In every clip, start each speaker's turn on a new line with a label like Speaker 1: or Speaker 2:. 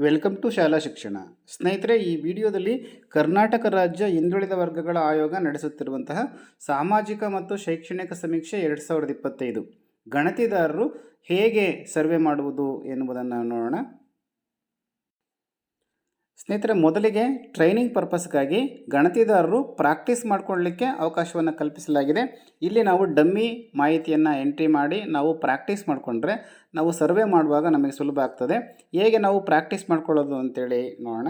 Speaker 1: Welcome to ಶಾಲಾ ಶಿಕ್ಷಣ. ಸ್ನೇಹಿತರೆ, ಈ ವಿಡಿಯೋದಲ್ಲಿ ಕರ್ನಾಟಕ ರಾಜ್ಯ ಹಿಂದುಳಿದ ವರ್ಗಗಳ ಆಯೋಗ ನಡೆಸುತ್ತಿರುವಂತಹ ಸಾಮಾಜಿಕ ಮತ್ತು ಶೈಕ್ಷಣಿಕ ಸಮೀಕ್ಷೆ ಎರಡು ಸಾವಿರದ ಇಪ್ಪತ್ತೈದು. ಗಣತಿದಾರರು ಹೇಗೆ ಸರ್ವೆ ಮಾಡುವುದು ಎನ್ನುವುದನ್ನು ನೋಡೋಣ. ಸ್ನೇಹಿತರೆ, ಮೊದಲಿಗೆ ಟ್ರೈನಿಂಗ್ ಪರ್ಪಸ್ಗಾಗಿ ಗಣತಿದಾರರು ಪ್ರಾಕ್ಟೀಸ್ ಮಾಡ್ಕೊಳ್ಳಿಕ್ಕೆ ಅವಕಾಶವನ್ನು ಕಲ್ಪಿಸಲಾಗಿದೆ. ಇಲ್ಲಿ ನಾವು ಡಮ್ಮಿ ಮಾಹಿತಿಯನ್ನು ಎಂಟ್ರಿ ಮಾಡಿ ನಾವು ಪ್ರಾಕ್ಟೀಸ್ ಮಾಡಿಕೊಂಡ್ರೆ ನಾವು ಸರ್ವೆ ಮಾಡುವಾಗ ನಮಗೆ ಸುಲಭ ಆಗ್ತದೆ. ಹೇಗೆ ನಾವು ಪ್ರಾಕ್ಟೀಸ್ ಮಾಡ್ಕೊಳ್ಳೋದು ಅಂತೇಳಿ ನೋಡೋಣ.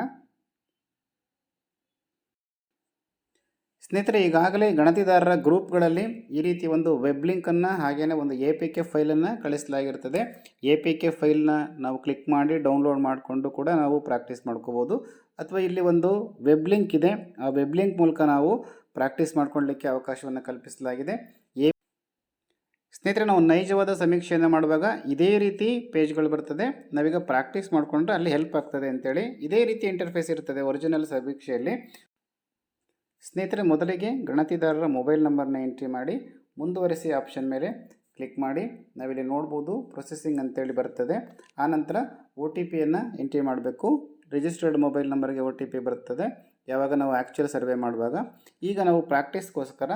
Speaker 1: ಸ್ನೇಹಿತರೆ, ಈಗಾಗಲೇ ಗಣತಿದಾರರ ಗ್ರೂಪ್ಗಳಲ್ಲಿ ಈ ರೀತಿ ಒಂದು ವೆಬ್ ಲಿಂಕನ್ನು ಹಾಗೆಯೇ ಒಂದು ಎ ಪಿ ಕೆ ಫೈಲನ್ನು ಕಳಿಸಲಾಗಿರ್ತದೆ. ಎ ಪಿ ಕೆ ಫೈಲ್ನ ನಾವು ಕ್ಲಿಕ್ ಮಾಡಿ ಡೌನ್ಲೋಡ್ ಮಾಡಿಕೊಂಡು ಕೂಡ ನಾವು ಪ್ರಾಕ್ಟೀಸ್ ಮಾಡ್ಕೋಬೋದು. ಅಥವಾ ಇಲ್ಲಿ ಒಂದು ವೆಬ್ ಲಿಂಕ್ ಇದೆ. ಆ ವೆಬ್ ಲಿಂಕ್ ಮೂಲಕ ನಾವು ಪ್ರಾಕ್ಟೀಸ್ ಮಾಡ್ಕೊಳ್ಳಿಕ್ಕೆ ಅವಕಾಶವನ್ನು ಕಲ್ಪಿಸಲಾಗಿದೆ. ಎ ಸ್ನೇಹಿತರೆ, ನಾವು ನೈಜವಾದ ಸಮೀಕ್ಷೆಯನ್ನು ಮಾಡುವಾಗ ಇದೇ ರೀತಿ ಪೇಜ್ಗಳು ಬರ್ತದೆ. ನಾವೀಗ ಪ್ರಾಕ್ಟೀಸ್ ಮಾಡಿಕೊಂಡ್ರೆ ಅಲ್ಲಿ ಹೆಲ್ಪ್ ಆಗ್ತದೆ ಅಂತೇಳಿ ಇದೇ ರೀತಿ ಇಂಟರ್ಫೇಸ್ ಇರ್ತದೆ ಒರಿಜಿನಲ್ ಸಮೀಕ್ಷೆಯಲ್ಲಿ. ಸ್ನೇಹಿತರೆ, ಮೊದಲಿಗೆ ಗಣತಿದಾರರ ಮೊಬೈಲ್ ನಂಬರ್ನ ಎಂಟ್ರಿ ಮಾಡಿ, ಮುಂದುವರಿಸಿ ಆಪ್ಷನ್ ಮೇಲೆ ಕ್ಲಿಕ್ ಮಾಡಿ. ನಾವಿಲ್ಲಿ ನೋಡ್ಬೋದು ಪ್ರೊಸೆಸಿಂಗ್ ಅಂತೇಳಿ ಬರ್ತದೆ. ಆನಂತರ ಒ ಟಿ ಪಿಯನ್ನು ಎಂಟ್ರಿ ಮಾಡಬೇಕು. ರಿಜಿಸ್ಟರ್ಡ್ ಮೊಬೈಲ್ ನಂಬರ್ಗೆ ಒ ಟಿ ಪಿ ಬರ್ತದೆ. ಯಾವಾಗ ನಾವು ಆ್ಯಕ್ಚುಯಲ್ ಸರ್ವೆ ಮಾಡುವಾಗ. ಈಗ ನಾವು ಪ್ರಾಕ್ಟೀಸ್ಗೋಸ್ಕರ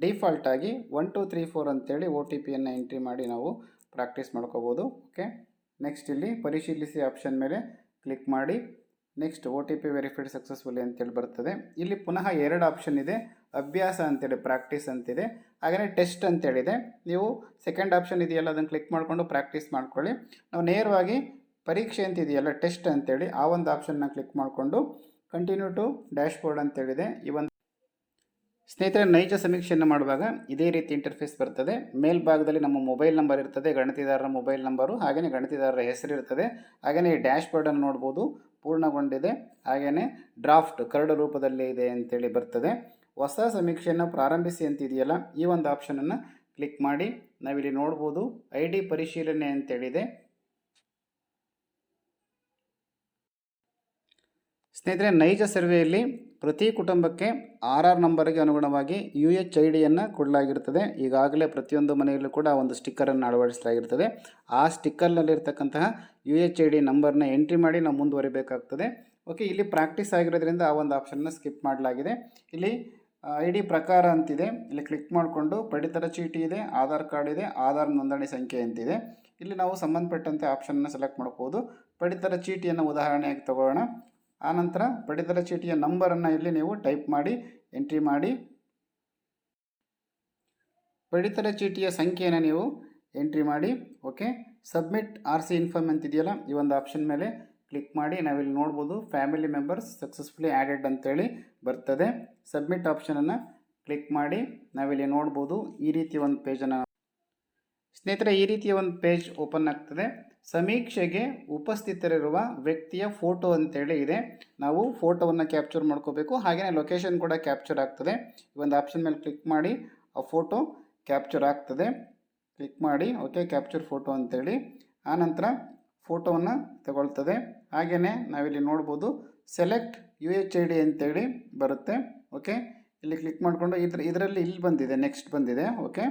Speaker 1: ಡಿಫಾಲ್ಟಾಗಿ ಒನ್, ಟು, ತ್ರೀ, ಫೋರ್ ಅಂತೇಳಿ ಒ ಟಿ ಪಿಯನ್ನು ಎಂಟ್ರಿ ಮಾಡಿ ನಾವು ಪ್ರಾಕ್ಟೀಸ್ ಮಾಡ್ಕೋಬೋದು. ಓಕೆ? ನೆಕ್ಸ್ಟ್ ಇಲ್ಲಿ ಪರಿಶೀಲಿಸಿ ಆಪ್ಷನ್ ಮೇಲೆ ಕ್ಲಿಕ್ ಮಾಡಿ. Next O T P verified successfully ಅಂತೇಳಿ ಬರ್ತದೆ. ಇಲ್ಲಿ ಪುನಃ ಎರಡು ಆಪ್ಷನ್ ಇದೆ. ಅಭ್ಯಾಸ ಅಂತೇಳಿ ಪ್ರಾಕ್ಟೀಸ್ ಅಂತಿದೆ ಹಾಗೆಯೇ ಟೆಸ್ಟ್ ಅಂತೇಳಿದೆ. ನೀವು ಸೆಕೆಂಡ್ ಆಪ್ಷನ್ ಇದೆಯಲ್ಲ, ಅದನ್ನು ಕ್ಲಿಕ್ ಮಾಡಿಕೊಂಡು ಪ್ರಾಕ್ಟೀಸ್ ಮಾಡ್ಕೊಳ್ಳಿ. ನಾವು ನೇರವಾಗಿ ಪರೀಕ್ಷೆ ಅಂತ ಇದೆಯಲ್ಲ ಟೆಸ್ಟ್ ಅಂತೇಳಿ, ಆ ಒಂದು ಆಪ್ಷನ್ನ ಕ್ಲಿಕ್ ಮಾಡಿಕೊಂಡು ಕಂಟಿನ್ಯೂ ಟು ಡ್ಯಾಶ್ ಬೋರ್ಡ್ ಅಂತೇಳಿದೆ. ಈ ಒಂದು ಸ್ನೇಹಿತರೆ, ನೈಜ ಸಮೀಕ್ಷೆಯನ್ನು ಮಾಡುವಾಗ ಇದೇ ರೀತಿ ಇಂಟರ್ಫೇಸ್ ಬರ್ತದೆ. ಮೇಲ್ಭಾಗದಲ್ಲಿ ನಮ್ಮ ಮೊಬೈಲ್ ನಂಬರ್ ಇರ್ತದೆ, ಗಣತಿದಾರರ ಮೊಬೈಲ್ ನಂಬರು ಹಾಗೆಯೇ ಗಣತಿದಾರರ ಹೆಸರು ಇರ್ತದೆ. ಹಾಗೆಯೇ ಈ ಡ್ಯಾಶ್ ಬೋರ್ಡನ್ನು ನೋಡ್ಬೋದು. ಪೂರ್ಣಗೊಂಡಿದೆ. ಹಾಗೆಯೇ ಡ್ರಾಫ್ಟ್ ಕರಡು ರೂಪದಲ್ಲಿ ಇದೆ ಅಂತೇಳಿ ಬರ್ತದೆ. ಹೊಸ ಸಮೀಕ್ಷೆಯನ್ನು ಪ್ರಾರಂಭಿಸಿ ಅಂತಿದೆಯಲ್ಲ, ಈ ಒಂದು ಆಪ್ಷನನ್ನು ಕ್ಲಿಕ್ ಮಾಡಿ. ನಾವಿಲ್ಲಿ ನೋಡ್ಬೋದು ಐ ಡಿ ಪರಿಶೀಲನೆ ಅಂತೇಳಿದೆ. ಸ್ನೇಹಿತರೆ, ನೈಜ ಸರ್ವೆಯಲ್ಲಿ ಪ್ರತಿ ಕುಟುಂಬಕ್ಕೆ ಆರ್ ಆರ್ ನಂಬರ್ಗೆ ಅನುಗುಣವಾಗಿ ಯು ಎಚ್ ಐ ಡಿಯನ್ನು ಕೊಡಲಾಗಿರ್ತದೆ. ಈಗಾಗಲೇ ಪ್ರತಿಯೊಂದು ಮನೆಯಲ್ಲೂ ಕೂಡ ಒಂದು ಸ್ಟಿಕ್ಕರನ್ನು ಅಳವಡಿಸಲಾಗಿರ್ತದೆ. ಆ ಸ್ಟಿಕ್ಕರ್ನಲ್ಲಿರ್ತಕ್ಕಂತಹ ಯು ಎಚ್ ಐ ಡಿ ನಂಬರ್ನ ಎಂಟ್ರಿ ಮಾಡಿ ನಾವು ಮುಂದುವರಿಬೇಕಾಗ್ತದೆ. ಓಕೆ, ಇಲ್ಲಿ ಪ್ರಾಕ್ಟೀಸ್ ಆಗಿರೋದ್ರಿಂದ ಆ ಒಂದು ಆಪ್ಷನ್ನ ಸ್ಕಿಪ್ ಮಾಡಲಾಗಿದೆ. ಇಲ್ಲಿ ಐ ಡಿ ಪ್ರಕಾರ ಅಂತಿದೆ. ಇಲ್ಲಿ ಕ್ಲಿಕ್ ಮಾಡಿಕೊಂಡು ಪಡಿತರ ಚೀಟಿ ಇದೆ, ಆಧಾರ್ ಕಾರ್ಡ್ ಇದೆ, ಆಧಾರ್ ನೋಂದಣಿ ಸಂಖ್ಯೆ ಅಂತಿದೆ. ಇಲ್ಲಿ ನಾವು ಸಂಬಂಧಪಟ್ಟಂತೆ ಆಪ್ಷನ್ನ ಸೆಲೆಕ್ಟ್ ಮಾಡ್ಬೋದು. ಪಡಿತರ ಚೀಟಿಯನ್ನು ಉದಾಹರಣೆಯಾಗಿ ತಗೊಳ್ಳೋಣ. ಆನಂತರ ಪಡಿತರ ಚೀಟಿಯ ನಂಬರನ್ನು ಇಲ್ಲಿ ನೀವು ಟೈಪ್ ಮಾಡಿ, ಎಂಟ್ರಿ ಮಾಡಿ. ಪಡಿತರ ಚೀಟಿಯ ಸಂಖ್ಯೆಯನ್ನು ನೀವು ಎಂಟ್ರಿ ಮಾಡಿ. Okay, submit R C inform ಅಂತಿದೆಯಲ್ಲ, ಈ ಒಂದು ಆಪ್ಷನ್ ಮೇಲೆ ಕ್ಲಿಕ್ ಮಾಡಿ. ನಾವಿಲ್ಲಿ ನೋಡ್ಬೋದು ಫ್ಯಾಮಿಲಿ ಮೆಂಬರ್ಸ್ ಸಕ್ಸಸ್ಫುಲಿ ಆ್ಯಡೆಡ್ ಅಂತೇಳಿ ಬರ್ತದೆ. ಸಬ್ಮಿಟ್ ಆಪ್ಷನನ್ನು ಕ್ಲಿಕ್ ಮಾಡಿ. ನಾವಿಲ್ಲಿ ನೋಡ್ಬೋದು ಈ ರೀತಿ ಒಂದು ಪೇಜನ್ನು ಸ್ನೇಹಿತರೆ, ಈ ರೀತಿಯ ಒಂದು ಪೇಜ್ ಓಪನ್ ಆಗ್ತದೆ. ಸಮೀಕ್ಷೆಗೆ ಉಪಸ್ಥಿತರಿರುವ ವ್ಯಕ್ತಿಯ ಫೋಟೋ ಅಂತೇಳಿ ಇದೆ. ನಾವು ಫೋಟೋವನ್ನು ಕ್ಯಾಪ್ಚರ್ ಮಾಡ್ಕೋಬೇಕು. ಹಾಗೆಯೇ ಲೊಕೇಶನ್ ಕೂಡ ಕ್ಯಾಪ್ಚರ್ ಆಗ್ತದೆ. ಈ ಒಂದು ಆಪ್ಷನ್ ಮೇಲೆ ಕ್ಲಿಕ್ ಮಾಡಿ ಆ ಫೋಟೋ ಕ್ಯಾಪ್ಚರ್ ಆಗ್ತದೆ. ಕ್ಲಿಕ್ ಮಾಡಿ, ಓಕೆ, ಕ್ಯಾಪ್ಚರ್ ಫೋಟೋ ಅಂತೇಳಿ. ಆನಂತರ ಫೋಟೋವನ್ನು ತಗೊಳ್ತದೆ. ಹಾಗೆಯೇ ನಾವಿಲ್ಲಿ ನೋಡ್ಬೋದು, select U H I D ಅಂತೇಳಿ ಬರುತ್ತೆ. ಓಕೆ, ಇಲ್ಲಿ ಕ್ಲಿಕ್ ಮಾಡಿಕೊಂಡು ಇದ್ರ, ಇದರಲ್ಲಿ ಇಲ್ಲಿ ಬಂದಿದೆ, ನೆಕ್ಸ್ಟ್ ಬಂದಿದೆ. ಓಕೆ,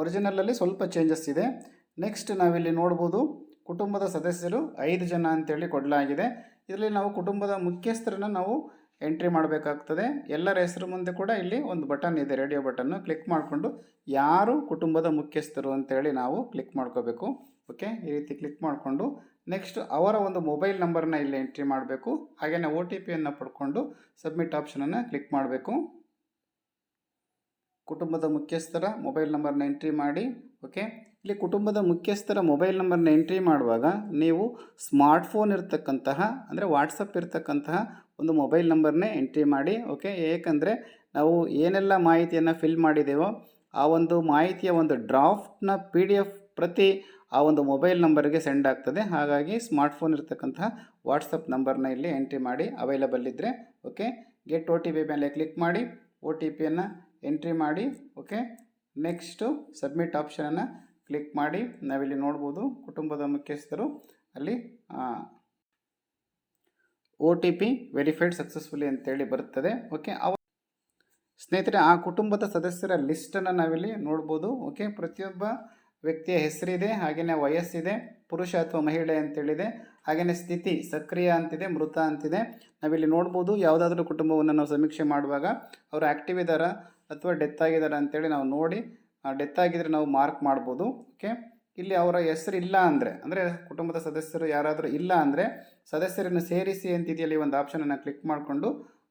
Speaker 1: ಒರಿಜಿನಲಲ್ಲಿ ಸ್ವಲ್ಪ ಚೇಂಜಸ್ ಇದೆ. ನೆಕ್ಸ್ಟ್ ನಾವಿಲ್ಲಿ ನೋಡ್ಬೋದು ಕುಟುಂಬದ ಸದಸ್ಯರು ಐದು ಜನ ಅಂತೇಳಿ ಕೊಡಲಾಗಿದೆ. ಇದರಲ್ಲಿ ನಾವು ಕುಟುಂಬದ ಮುಖ್ಯಸ್ಥರನ್ನು ನಾವು ಎಂಟ್ರಿ ಮಾಡಬೇಕಾಗ್ತದೆ. ಎಲ್ಲರ ಹೆಸರು ಮುಂದೆ ಕೂಡ ಇಲ್ಲಿ ಒಂದು ಬಟನ್ ಇದೆ, ರೇಡಿಯೋ ಬಟನ್ನು ಕ್ಲಿಕ್ ಮಾಡಿಕೊಂಡು ಯಾರು ಕುಟುಂಬದ ಮುಖ್ಯಸ್ಥರು ಅಂತೇಳಿ ನಾವು ಕ್ಲಿಕ್ ಮಾಡ್ಕೋಬೇಕು. ಓಕೆ, ಈ ರೀತಿ ಕ್ಲಿಕ್ ಮಾಡಿಕೊಂಡು ನೆಕ್ಸ್ಟ್ ಅವರ ಒಂದು ಮೊಬೈಲ್ ನಂಬರ್ನ ಇಲ್ಲಿ ಎಂಟ್ರಿ ಮಾಡಬೇಕು. ಹಾಗೆಯೇ ಒ ಟಿ ಪಿಯನ್ನು ಪಡ್ಕೊಂಡು ಸಬ್ಮಿಟ್ ಆಪ್ಷನನ್ನು ಕ್ಲಿಕ್ ಮಾಡಬೇಕು. ಕುಟುಂಬದ ಮುಖ್ಯಸ್ಥರ ಮೊಬೈಲ್ ನಂಬರ್ನ ಎಂಟ್ರಿ ಮಾಡಿ. ಓಕೆ ಇಲ್ಲಿ ಕುಟುಂಬದ ಮುಖ್ಯಸ್ಥರ ಮೊಬೈಲ್ ನಂಬರ್ನ ಎಂಟ್ರಿ ಮಾಡುವಾಗ ನೀವು ಸ್ಮಾರ್ಟ್ಫೋನ್ ಇರ್ತಕ್ಕಂತಹ, ಅಂದರೆ ವಾಟ್ಸಪ್ ಇರ್ತಕ್ಕಂತಹ ಒಂದು ಮೊಬೈಲ್ ನಂಬರ್ನೇ ಎಂಟ್ರಿ ಮಾಡಿ, ಓಕೆ? ಏಕೆಂದರೆ ನಾವು ಏನೆಲ್ಲ ಮಾಹಿತಿಯನ್ನು ಫಿಲ್ ಮಾಡಿದ್ದೇವೋ ಆ ಒಂದು ಮಾಹಿತಿಯ ಒಂದು ಡ್ರಾಫ್ಟ್ನ ಪಿ ಡಿ ಎಫ್ ಪ್ರತಿ ಆ ಒಂದು ಮೊಬೈಲ್ ನಂಬರ್ಗೆ ಸೆಂಡ್ ಆಗ್ತದೆ. ಹಾಗಾಗಿ ಸ್ಮಾರ್ಟ್ಫೋನ್ ಇರ್ತಕ್ಕಂತಹ ವಾಟ್ಸಪ್ ನಂಬರ್ನ ಇಲ್ಲಿ ಎಂಟ್ರಿ ಮಾಡಿ ಅವೈಲಬಲ್ ಇದ್ದರೆ okay? Get O T P ಮೇಲೆ ಕ್ಲಿಕ್ ಮಾಡಿ ಒ ಟಿ ಪಿಯನ್ನು ಎಂಟ್ರಿ ಮಾಡಿ, ಓಕೆ? ನೆಕ್ಸ್ಟು ಸಬ್ಮಿಟ್ ಆಪ್ಷನನ್ನು ಕ್ಲಿಕ್ ಮಾಡಿ ನಾವಿಲ್ಲಿ ನೋಡ್ಬೋದು ಕುಟುಂಬದ ಮುಖ್ಯಸ್ಥರು ಅಲ್ಲಿ O T P verified successfully ಅಂತೇಳಿ ಬರುತ್ತದೆ. ಓಕೆ, ಅವ ಸ್ನೇಹಿತರೆ, ಆ ಕುಟುಂಬದ ಸದಸ್ಯರ ಲಿಸ್ಟನ್ನು ನಾವಿಲ್ಲಿ ನೋಡ್ಬೋದು. ಓಕೆ, ಪ್ರತಿಯೊಬ್ಬ ವ್ಯಕ್ತಿಯ ಹೆಸರಿದೆ ಹಾಗೆಯೇ ವಯಸ್ಸಿದೆ, ಪುರುಷ ಅಥವಾ ಮಹಿಳೆ ಅಂತೇಳಿದೆ ಹಾಗೆಯೇ ಸ್ಥಿತಿ ಸಕ್ರಿಯ ಅಂತಿದೆ, ಮೃತ ಅಂತಿದೆ. ನಾವಿಲ್ಲಿ ನೋಡ್ಬೋದು ಯಾವುದಾದ್ರೂ ಕುಟುಂಬವನ್ನು ನಾವು ಸಮೀಕ್ಷೆ ಮಾಡುವಾಗ ಅವರು ಆ್ಯಕ್ಟಿವ್ ಇದ್ದಾರಾ ಅಥವಾ ಡೆತ್ ಆಗಿದ್ದಾರೆ ಅಂತೇಳಿ ನಾವು ನೋಡಿ ಡೆತ್ ಆಗಿದ್ರೆ ನಾವು ಮಾರ್ಕ್ ಮಾಡ್ಬೋದು ಓಕೆ ಇಲ್ಲಿ ಅವರ ಹೆಸರು ಇಲ್ಲ ಅಂದರೆ ಅಂದರೆ ಕುಟುಂಬದ ಸದಸ್ಯರು ಯಾರಾದರೂ ಇಲ್ಲ ಅಂದರೆ ಸದಸ್ಯರನ್ನು ಸೇರಿಸಿ ಅಂತಿದೆಯಲ್ಲಿ ಒಂದು ಆಪ್ಷನನ್ನು ಕ್ಲಿಕ್ ಮಾಡಿಕೊಂಡು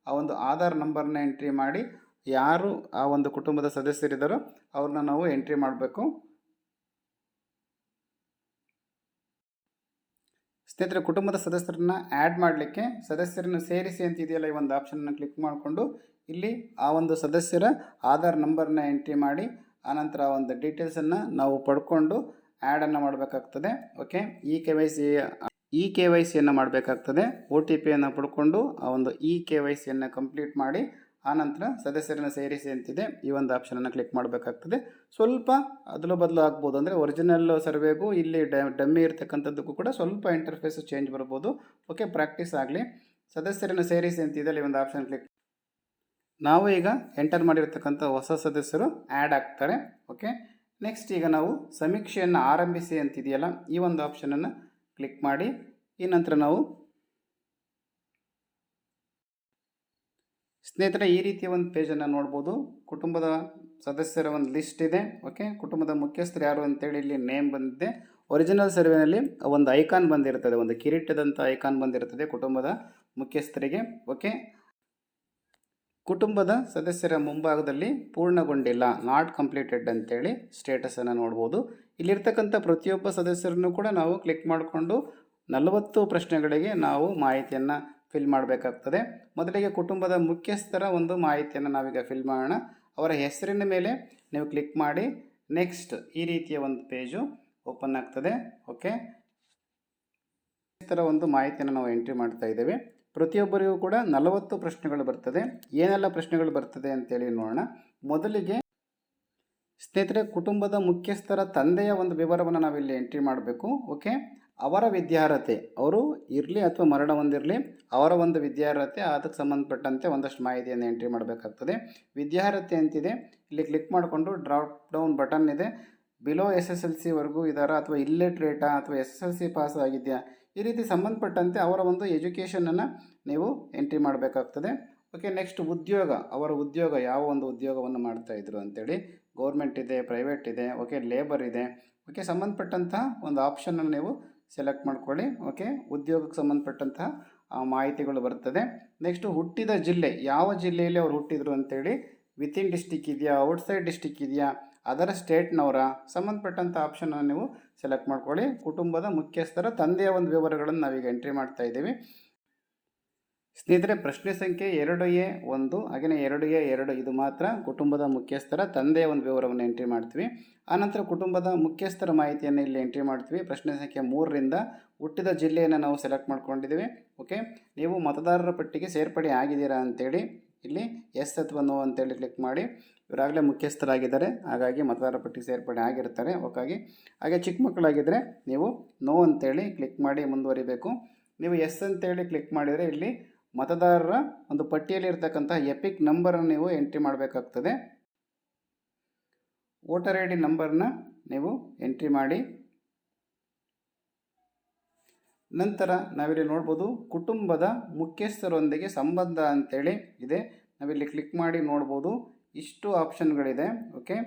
Speaker 1: ಆ ಒಂದು ಆಧಾರ್ ನಂಬರ್ನ ಎಂಟ್ರಿ ಮಾಡಿ, ಯಾರು ಆ ಒಂದು ಕುಟುಂಬದ ಸದಸ್ಯರಿದ್ದಾರೋ ಅವ್ರನ್ನ ನಾವು ಎಂಟ್ರಿ ಮಾಡಬೇಕು. ಸ್ನೇಹಿತರೆ, ಕುಟುಂಬದ ಸದಸ್ಯರನ್ನ ಆ್ಯಡ್ ಮಾಡಲಿಕ್ಕೆ ಸದಸ್ಯರನ್ನು ಸೇರಿಸಿ ಅಂತ ಇದೆಯಲ್ಲ ಈ ಒಂದು ಆಪ್ಷನನ್ನು ಕ್ಲಿಕ್ ಮಾಡಿಕೊಂಡು ಇಲ್ಲಿ ಆ ಒಂದು ಸದಸ್ಯರ ಆಧಾರ್ ನಂಬರ್ನ ಎಂಟ್ರಿ ಮಾಡಿ ಆನಂತರ ಒಂದು ಡೀಟೇಲ್ಸನ್ನು ನಾವು ಪಡ್ಕೊಂಡು ಆ್ಯಡನ್ನು ಮಾಡಬೇಕಾಗ್ತದೆ okay E K Y C E K Y ಸಿಯನ್ನು ಮಾಡಬೇಕಾಗ್ತದೆ ಒ ಟಿ ಪಿಯನ್ನು ಪಡ್ಕೊಂಡು ಆ ಒಂದು ಇ ಕೆ ವೈ ಸಿಯನ್ನು ಕಂಪ್ಲೀಟ್ ಮಾಡಿ ಆನಂತರ ಸದಸ್ಯರನ್ನು ಸೇರಿಸಿ ಅಂತಿದೆ. ಈ ಒಂದು ಆಪ್ಷನನ್ನು ಕ್ಲಿಕ್ ಮಾಡಬೇಕಾಗ್ತದೆ. ಸ್ವಲ್ಪ ಅದಲು ಬದಲು ಆಗ್ಬೋದು. ಅಂದರೆ ಒರಿಜಿನಲ್ ಸರ್ವೆಗೂ ಇಲ್ಲಿ ಡಮ್ಮಿ ಇರ್ತಕ್ಕಂಥದ್ದಕ್ಕೂ ಕೂಡ ಸ್ವಲ್ಪ ಇಂಟರ್ಫೇಸ್ ಚೇಂಜ್ ಬರ್ಬೋದು. ಓಕೆ ಪ್ರಾಕ್ಟೀಸ್ ಆಗಲಿ. ಸದಸ್ಯರನ್ನು ಸೇರಿಸಿ ಅಂತಿದೆ. ಅಲ್ಲಿ ಒಂದು ಆಪ್ಷನ್ ಕ್ಲಿಕ್ ನಾವು ಈಗ ಎಂಟರ್ ಮಾಡಿರ್ತಕ್ಕಂಥ ಹೊಸ ಸದಸ್ಯರು ಆ್ಯಡ್ ಆಗ್ತಾರೆ ಓಕೆ ನೆಕ್ಸ್ಟ್ ಈಗ ನಾವು ಸಮೀಕ್ಷೆಯನ್ನು ಆರಂಭಿಸಿ ಅಂತಿದೆಯಲ್ಲ, ಈ ಒಂದು ಆಪ್ಷನನ್ನು ಕ್ಲಿಕ್ ಮಾಡಿ, ಈ ನಂತರ ನಾವು ಸ್ನೇಹಿತರೆ, ಈ ರೀತಿಯ ಒಂದು ಪೇಜನ್ನು ನೋಡ್ಬೋದು. ಕುಟುಂಬದ ಸದಸ್ಯರ ಒಂದು ಲಿಸ್ಟ್ ಇದೆ ಓಕೆ ಕುಟುಂಬದ ಮುಖ್ಯಸ್ಥರು ಯಾರು ಅಂತೇಳಿ ಇಲ್ಲಿ ನೇಮ್ ಬಂದಿದೆ. ಒರಿಜಿನಲ್ ಸರ್ವೆನಲ್ಲಿ ಒಂದು ಐಕಾನ್ ಬಂದಿರ್ತದೆ, ಒಂದು ಕಿರೀಟದಂಥ ಐಕಾನ್ ಬಂದಿರ್ತದೆ ಕುಟುಂಬದ ಮುಖ್ಯಸ್ಥರಿಗೆ ಓಕೆ ಕುಟುಂಬದ ಸದಸ್ಯರ ಮುಂಭಾಗದಲ್ಲಿ ಪೂರ್ಣಗೊಂಡಿಲ್ಲ ನಾಟ್ ಕಂಪ್ಲೀಟೆಡ್ ಅಂತೇಳಿ ಸ್ಟೇಟಸನ್ನು ನೋಡ್ಬೋದು. ಇಲ್ಲಿರ್ತಕ್ಕಂಥ ಪ್ರತಿಯೊಬ್ಬ ಸದಸ್ಯರನ್ನು ಕೂಡ ನಾವು ಕ್ಲಿಕ್ ಮಾಡಿಕೊಂಡು ನಲವತ್ತು ಪ್ರಶ್ನೆಗಳಿಗೆ ನಾವು ಮಾಹಿತಿಯನ್ನು ಫಿಲ್ ಮಾಡಬೇಕಾಗ್ತದೆ. ಮೊದಲಿಗೆ ಕುಟುಂಬದ ಮುಖ್ಯಸ್ಥರ ಒಂದು ಮಾಹಿತಿಯನ್ನು ನಾವೀಗ ಫಿಲ್ ಮಾಡೋಣ. ಅವರ ಹೆಸರಿನ ಮೇಲೆ ನೀವು ಕ್ಲಿಕ್ ಮಾಡಿ ನೆಕ್ಸ್ಟ್ ಈ ರೀತಿಯ ಒಂದು ಪೇಜು ಓಪನ್ ಆಗ್ತದೆ. ಓಕೆ ಈ ಥರ ಒಂದು ಮಾಹಿತಿಯನ್ನು ನಾವು ಎಂಟ್ರಿ ಮಾಡ್ತಾ ಇದ್ದೇವೆ. ಪ್ರತಿಯೊಬ್ಬರಿಗೂ ಕೂಡ ನಲವತ್ತು ಪ್ರಶ್ನೆಗಳು ಬರ್ತದೆ. ಏನೆಲ್ಲ ಪ್ರಶ್ನೆಗಳು ಬರ್ತದೆ ಅಂತೇಳಿ ನೋಡೋಣ. ಮೊದಲಿಗೆ ಸ್ನೇಹಿತರೆ, ಕುಟುಂಬದ ಮುಖ್ಯಸ್ಥರ ತಂದೆಯ ಒಂದು ವಿವರವನ್ನು ನಾವಿಲ್ಲಿ ಎಂಟ್ರಿ ಮಾಡಬೇಕು. ಓಕೆ ಅವರ ವಿದ್ಯಾರ್ಹತೆ. ಅವರು ಇರಲಿ ಅಥವಾ ಮರಣ ಹೊಂದಿರಲಿ, ಅವರ ಒಂದು ವಿದ್ಯಾರ್ಹತೆ, ಅದಕ್ಕೆ ಸಂಬಂಧಪಟ್ಟಂತೆ ಒಂದಷ್ಟು ಮಾಹಿತಿಯನ್ನು ಎಂಟ್ರಿ ಮಾಡಬೇಕಾಗ್ತದೆ. ವಿದ್ಯಾರ್ಹತೆ ಅಂತಿದೆ. ಇಲ್ಲಿ ಕ್ಲಿಕ್ ಮಾಡಿಕೊಂಡು ಡ್ರಾಪ್ ಡೌನ್ ಬಟನ್ ಇದೆ. ಬಿಲೋ ಎಸ್ ಎಸ್ ಎಲ್ ಸಿವರೆಗೂ ಇದ್ದಾರಾ ಅಥವಾ ಇಲ್ಲಿಟ್ರೇಟಾ ಅಥವಾ S S L C pass ಆಗಿದೆಯಾ? ಈ ರೀತಿ ಸಂಬಂಧಪಟ್ಟಂತೆ ಅವರ ಒಂದು ಎಜುಕೇಷನನ್ನು ನೀವು ಎಂಟ್ರಿ ಮಾಡಬೇಕಾಗ್ತದೆ. ಓಕೆ ನೆಕ್ಸ್ಟ್ ಉದ್ಯೋಗ. ಅವರ ಉದ್ಯೋಗ, ಯಾವ ಒಂದು ಉದ್ಯೋಗವನ್ನು ಮಾಡ್ತಾ ಇದ್ರು ಅಂತೇಳಿ. ಗೌರ್ಮೆಂಟ್ ಇದೆ ಪ್ರೈವೇಟ್ ಇದೆ ಓಕೆ ಲೇಬರ್ ಇದೆ. ಓಕೆ ಸಂಬಂಧಪಟ್ಟಂತಹ ಒಂದು ಆಪ್ಷನನ್ನು ನೀವು ಸೆಲೆಕ್ಟ್ ಮಾಡ್ಕೊಳ್ಳಿ. ಓಕೆ ಉದ್ಯೋಗಕ್ಕೆ ಸಂಬಂಧಪಟ್ಟಂತಹ ಮಾಹಿತಿಗಳು ಬರ್ತದೆ. ನೆಕ್ಸ್ಟು ಹುಟ್ಟಿದ ಜಿಲ್ಲೆ. ಯಾವ ಜಿಲ್ಲೆಯಲ್ಲಿ ಅವ್ರು ಹುಟ್ಟಿದ್ರು ಅಂತೇಳಿ? ವಿತಿನ್ ಡಿಸ್ಟಿಕ್ ಇದೆಯಾ? ಔಟ್ಸೈಡ್ ಡಿಸ್ಟಿಕ್ ಇದೆಯಾ? ಅದರ ಸ್ಟೇಟ್ನವರ ಸಂಬಂಧಪಟ್ಟಂಥ ಆಪ್ಷನನ್ನು ನೀವು ಸೆಲೆಕ್ಟ್ ಮಾಡ್ಕೊಳ್ಳಿ. ಕುಟುಂಬದ ಮುಖ್ಯಸ್ಥರ ತಂದೆಯ ಒಂದು ವಿವರಗಳನ್ನು ನಾವೀಗ ಎಂಟ್ರಿ ಮಾಡ್ತಾ ಇದ್ದೀವಿ. ಸ್ನೇಹಿತರೆ, ಪ್ರಶ್ನೆ ಸಂಖ್ಯೆ ಎರಡು ಎ ಒಂದು ಹಾಗೆಯೇ ಎರಡು ಎ ಎರಡು, ಇದು ಮಾತ್ರ ಕುಟುಂಬದ ಮುಖ್ಯಸ್ಥರ ತಂದೆಯ ಒಂದು ವಿವರವನ್ನು ಎಂಟ್ರಿ ಮಾಡ್ತೀವಿ. ಆನಂತರ ಕುಟುಂಬದ ಮುಖ್ಯಸ್ಥರ ಮಾಹಿತಿಯನ್ನು ಇಲ್ಲಿ ಎಂಟ್ರಿ ಮಾಡ್ತೀವಿ. ಪ್ರಶ್ನೆ ಸಂಖ್ಯೆ ಮೂರರಿಂದ ಹುಟ್ಟಿದ ಜಿಲ್ಲೆಯನ್ನು ನಾವು ಸೆಲೆಕ್ಟ್ ಮಾಡ್ಕೊಂಡಿದ್ದೀವಿ. ಓಕೆ ನೀವು ಮತದಾರರ ಪಟ್ಟಿಗೆ ಸೇರ್ಪಡೆ ಆಗಿದ್ದೀರಾ ಅಂತೇಳಿ. ಇಲ್ಲಿ ಎಸ್ ಅಥವಾ ನೋ ಅಂತೇಳಿ ಕ್ಲಿಕ್ ಮಾಡಿ ಇವರಾಗಲೇ ಮುಖ್ಯಸ್ಥರಾಗಿದ್ದಾರೆ. ಹಾಗಾಗಿ ಮತದಾರ ಪಟ್ಟಿ ಸೇರ್ಪಡೆ ಆಗಿರ್ತಾರೆ. ಓಕಾಗಿ ಹಾಗೆ ಚಿಕ್ಕ ಮಕ್ಕಳಾಗಿದ್ದರೆ ನೀವು ನೋ ಅಂತೇಳಿ ಕ್ಲಿಕ್ ಮಾಡಿ ಮುಂದುವರಿಬೇಕು. ನೀವು ಎಸ್ ಅಂತೇಳಿ ಕ್ಲಿಕ್ ಮಾಡಿದರೆ ಇಲ್ಲಿ ಮತದಾರರ ಒಂದು ಪಟ್ಟಿಯಲ್ಲಿ ಇರ್ತಕ್ಕಂಥ ಎಪಿಕ್ ನಂಬರನ್ನು ನೀವು ಎಂಟ್ರಿ ಮಾಡಬೇಕಾಗ್ತದೆ. ವೋಟರ್ ಐ ಡಿ ನಂಬರ್ನ ನೀವು ಎಂಟ್ರಿ ಮಾಡಿ ನಂತರ ನಾವಿಲ್ಲಿ ನೋಡ್ಬೋದು ಕುಟುಂಬದ ಮುಖ್ಯಸ್ಥರೊಂದಿಗೆ ಸಂಬಂಧ ಅಂತೇಳಿ ಇದೆ. ನಾವಿಲ್ಲಿ ಕ್ಲಿಕ್ ಮಾಡಿ ನೋಡ್ಬೋದು ಇಷ್ಟು ಆಪ್ಷನ್ಗಳಿದೆ ಓಕೆ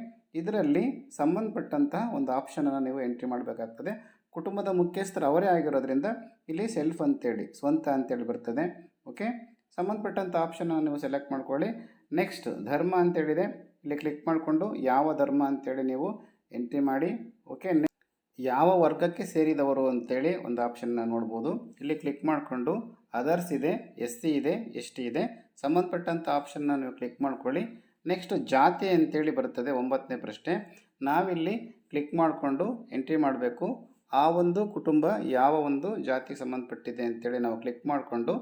Speaker 1: ಇದರಲ್ಲಿ ಸಂಬಂಧಪಟ್ಟಂತಹ ಒಂದು ಆಪ್ಷನನ್ನು ನೀವು ಎಂಟ್ರಿ ಮಾಡಬೇಕಾಗ್ತದೆ. ಕುಟುಂಬದ ಮುಖ್ಯಸ್ಥರು ಅವರೇ ಆಗಿರೋದ್ರಿಂದ ಇಲ್ಲಿ ಸೆಲ್ಫ್ ಅಂತೇಳಿ, ಸ್ವಂತ ಅಂತೇಳಿ ಬರ್ತದೆ ಓಕೆ ಸಂಬಂಧಪಟ್ಟಂಥ ಆಪ್ಷನನ್ನು ನೀವು ಸೆಲೆಕ್ಟ್ ಮಾಡ್ಕೊಳ್ಳಿ. ನೆಕ್ಸ್ಟ್ ಧರ್ಮ ಅಂತೇಳಿದೆ. ಇಲ್ಲಿ ಕ್ಲಿಕ್ ಮಾಡಿಕೊಂಡು ಯಾವ ಧರ್ಮ ಅಂತೇಳಿ ನೀವು ಎಂಟ್ರಿ ಮಾಡಿ ಓಕೆ ಯಾವ ವರ್ಗಕ್ಕೆ ಸೇರಿದವರು ಅಂತೇಳಿ ಒಂದು ಆಪ್ಷನ್ನ ನೋಡ್ಬೋದು. ಇಲ್ಲಿ ಕ್ಲಿಕ್ ಮಾಡಿಕೊಂಡು ಅದರ್ಸ್ ಇದೆ ಎಸ್ ಸಿ ಇದೆ ಎಸ್ ಟಿ ಇದೆ ಸಂಬಂಧಪಟ್ಟಂಥ ಆಪ್ಷನ್ನ ನೀವು ಕ್ಲಿಕ್ ಮಾಡ್ಕೊಳ್ಳಿ. ನೆಕ್ಸ್ಟ್ ಜಾತಿ ಅಂತೇಳಿ ಬರ್ತದೆ, ಒಂಬತ್ತನೇ ಪ್ರಶ್ನೆ. ನಾವಿಲ್ಲಿ ಕ್ಲಿಕ್ ಮಾಡಿಕೊಂಡು ಎಂಟ್ರಿ ಮಾಡಬೇಕು. ಆ ಒಂದು ಕುಟುಂಬ ಯಾವ ಒಂದು ಜಾತಿಗೆ ಸಂಬಂಧಪಟ್ಟಿದೆ ಅಂತೇಳಿ ನಾವು ಕ್ಲಿಕ್ ಮಾಡಿಕೊಂಡು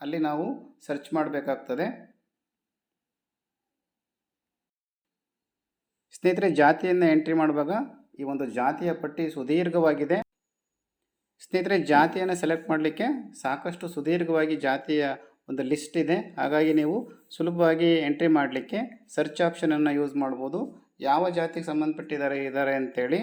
Speaker 1: ಅಲ್ಲಿ ನಾವು ಸರ್ಚ್ ಮಾಡಬೇಕಾಗ್ತದೆ. ಸ್ನೇಹಿತರೆ, ಜಾತಿಯನ್ನು ಎಂಟ್ರಿ ಮಾಡುವಾಗ ಈ ಒಂದು ಜಾತಿಯ ಪಟ್ಟಿ ಸುದೀರ್ಘವಾಗಿದೆ. ಸ್ನೇಹಿತರೆ, ಜಾತಿಯನ್ನು ಸೆಲೆಕ್ಟ್ ಮಾಡಲಿಕ್ಕೆ ಸಾಕಷ್ಟು ಸುದೀರ್ಘವಾಗಿ ಜಾತಿಯ ಒಂದು ಲಿಸ್ಟ್ ಇದೆ. ಹಾಗಾಗಿ ನೀವು ಸುಲಭವಾಗಿ ಎಂಟ್ರಿ ಮಾಡಲಿಕ್ಕೆ ಸರ್ಚ್ ಆಪ್ಷನನ್ನು ಯೂಸ್ ಮಾಡ್ಬೋದು. ಯಾವ ಜಾತಿಗೆ ಸಂಬಂಧಪಟ್ಟಿದ್ದಾರೆ, ಇದ್ದಾರೆ ಅಂತೇಳಿ.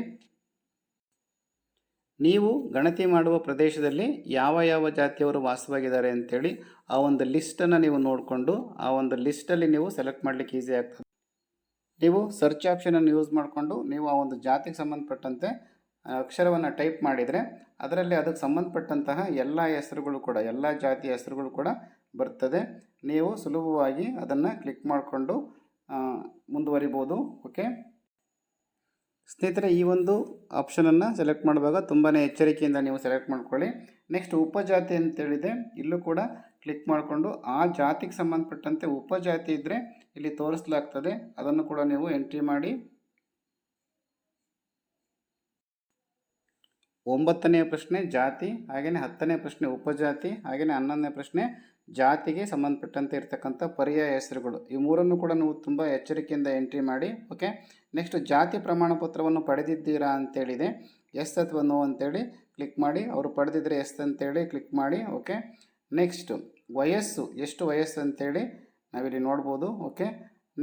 Speaker 1: ನೀವು ಗಣತಿ ಮಾಡುವ ಪ್ರದೇಶದಲ್ಲಿ ಯಾವ ಯಾವ ಜಾತಿಯವರು ವಾಸವಾಗಿದ್ದಾರೆ ಅಂತೇಳಿ ಆ ಒಂದು ಲಿಸ್ಟನ್ನು ನೀವು ನೋಡಿಕೊಂಡು ಆ ಒಂದು ಲಿಸ್ಟಲ್ಲಿ ನೀವು ಸೆಲೆಕ್ಟ್ ಮಾಡಲಿಕ್ಕೆ ಈಸಿ ಆಗ್ತದೆ. ನೀವು ಸರ್ಚ್ ಆಪ್ಷನನ್ನು ಯೂಸ್ ಮಾಡಿಕೊಂಡು ನೀವು ಆ ಒಂದು ಜಾತಿಗೆ ಸಂಬಂಧಪಟ್ಟಂತೆ ಅಕ್ಷರವನ್ನು ಟೈಪ್ ಮಾಡಿದರೆ ಅದರಲ್ಲಿ ಅದಕ್ಕೆ ಸಂಬಂಧಪಟ್ಟಂತಹ ಎಲ್ಲ ಹೆಸರುಗಳು ಕೂಡ, ಎಲ್ಲ ಜಾತಿಯ ಹೆಸರುಗಳು ಕೂಡ ಬರ್ತದೆ. ನೀವು ಸುಲಭವಾಗಿ ಅದನ್ನು ಕ್ಲಿಕ್ ಮಾಡಿಕೊಂಡು ಮುಂದುವರಿಬೋದು. ಓಕೆ ಸ್ನೇಹಿತರೆ, ಈ ಒಂದು ಆಪ್ಷನನ್ನು ಸೆಲೆಕ್ಟ್ ಮಾಡುವಾಗ ತುಂಬಾ ಎಚ್ಚರಿಕೆಯಿಂದ ನೀವು ಸೆಲೆಕ್ಟ್ ಮಾಡ್ಕೊಳ್ಳಿ. ನೆಕ್ಸ್ಟ್ ಉಪಜಾತಿ ಅಂತೇಳಿದೆ ಇಲ್ಲೂ ಕೂಡ ಕ್ಲಿಕ್ ಮಾಡಿಕೊಂಡು ಆ ಜಾತಿಗೆ ಸಂಬಂಧಪಟ್ಟಂತೆ ಉಪಜಾತಿ ಇದ್ದರೆ ಇಲ್ಲಿ ತೋರಿಸಲಾಗ್ತದೆ. ಅದನ್ನು ಕೂಡ ನೀವು ಎಂಟ್ರಿ ಮಾಡಿ. ಒಂಬತ್ತನೆಯ ಪ್ರಶ್ನೆ ಜಾತಿ ಹಾಗೆಯೇ ಹತ್ತನೇ ಪ್ರಶ್ನೆ ಉಪಜಾತಿ ಹಾಗೆಯೇ ಹನ್ನೊಂದನೇ ಪ್ರಶ್ನೆ ಜಾತಿಗೆ ಸಂಬಂಧಪಟ್ಟಂತೆ ಇರತಕ್ಕಂಥ ಪರ್ಯಾಯ ಹೆಸರುಗಳು. ಈ ಮೂರನ್ನು ಕೂಡ ನೀವು ತುಂಬ ಎಚ್ಚರಿಕೆಯಿಂದ ಎಂಟ್ರಿ ಮಾಡಿ, ಓಕೆ? ನೆಕ್ಸ್ಟ್ ಜಾತಿ ಪ್ರಮಾಣ ಪತ್ರವನ್ನು ಪಡೆದಿದ್ದೀರಾ ಅಂತೇಳಿದೆ. ಎಸ್ ಅಥವಾ ನೋ ಅಂತೇಳಿ ಕ್ಲಿಕ್ ಮಾಡಿ. ಅವರು ಪಡೆದಿದ್ದರೆ ಎಸ್ ಅಂತೇಳಿ ಕ್ಲಿಕ್ ಮಾಡಿ, ಓಕೆ? ನೆಕ್ಸ್ಟು ವಯಸ್ಸು. ಎಷ್ಟು ವಯಸ್ಸು ಅಂತೇಳಿ ನಾವಿಲ್ಲಿ ನೋಡ್ಬೋದು ಓಕೆ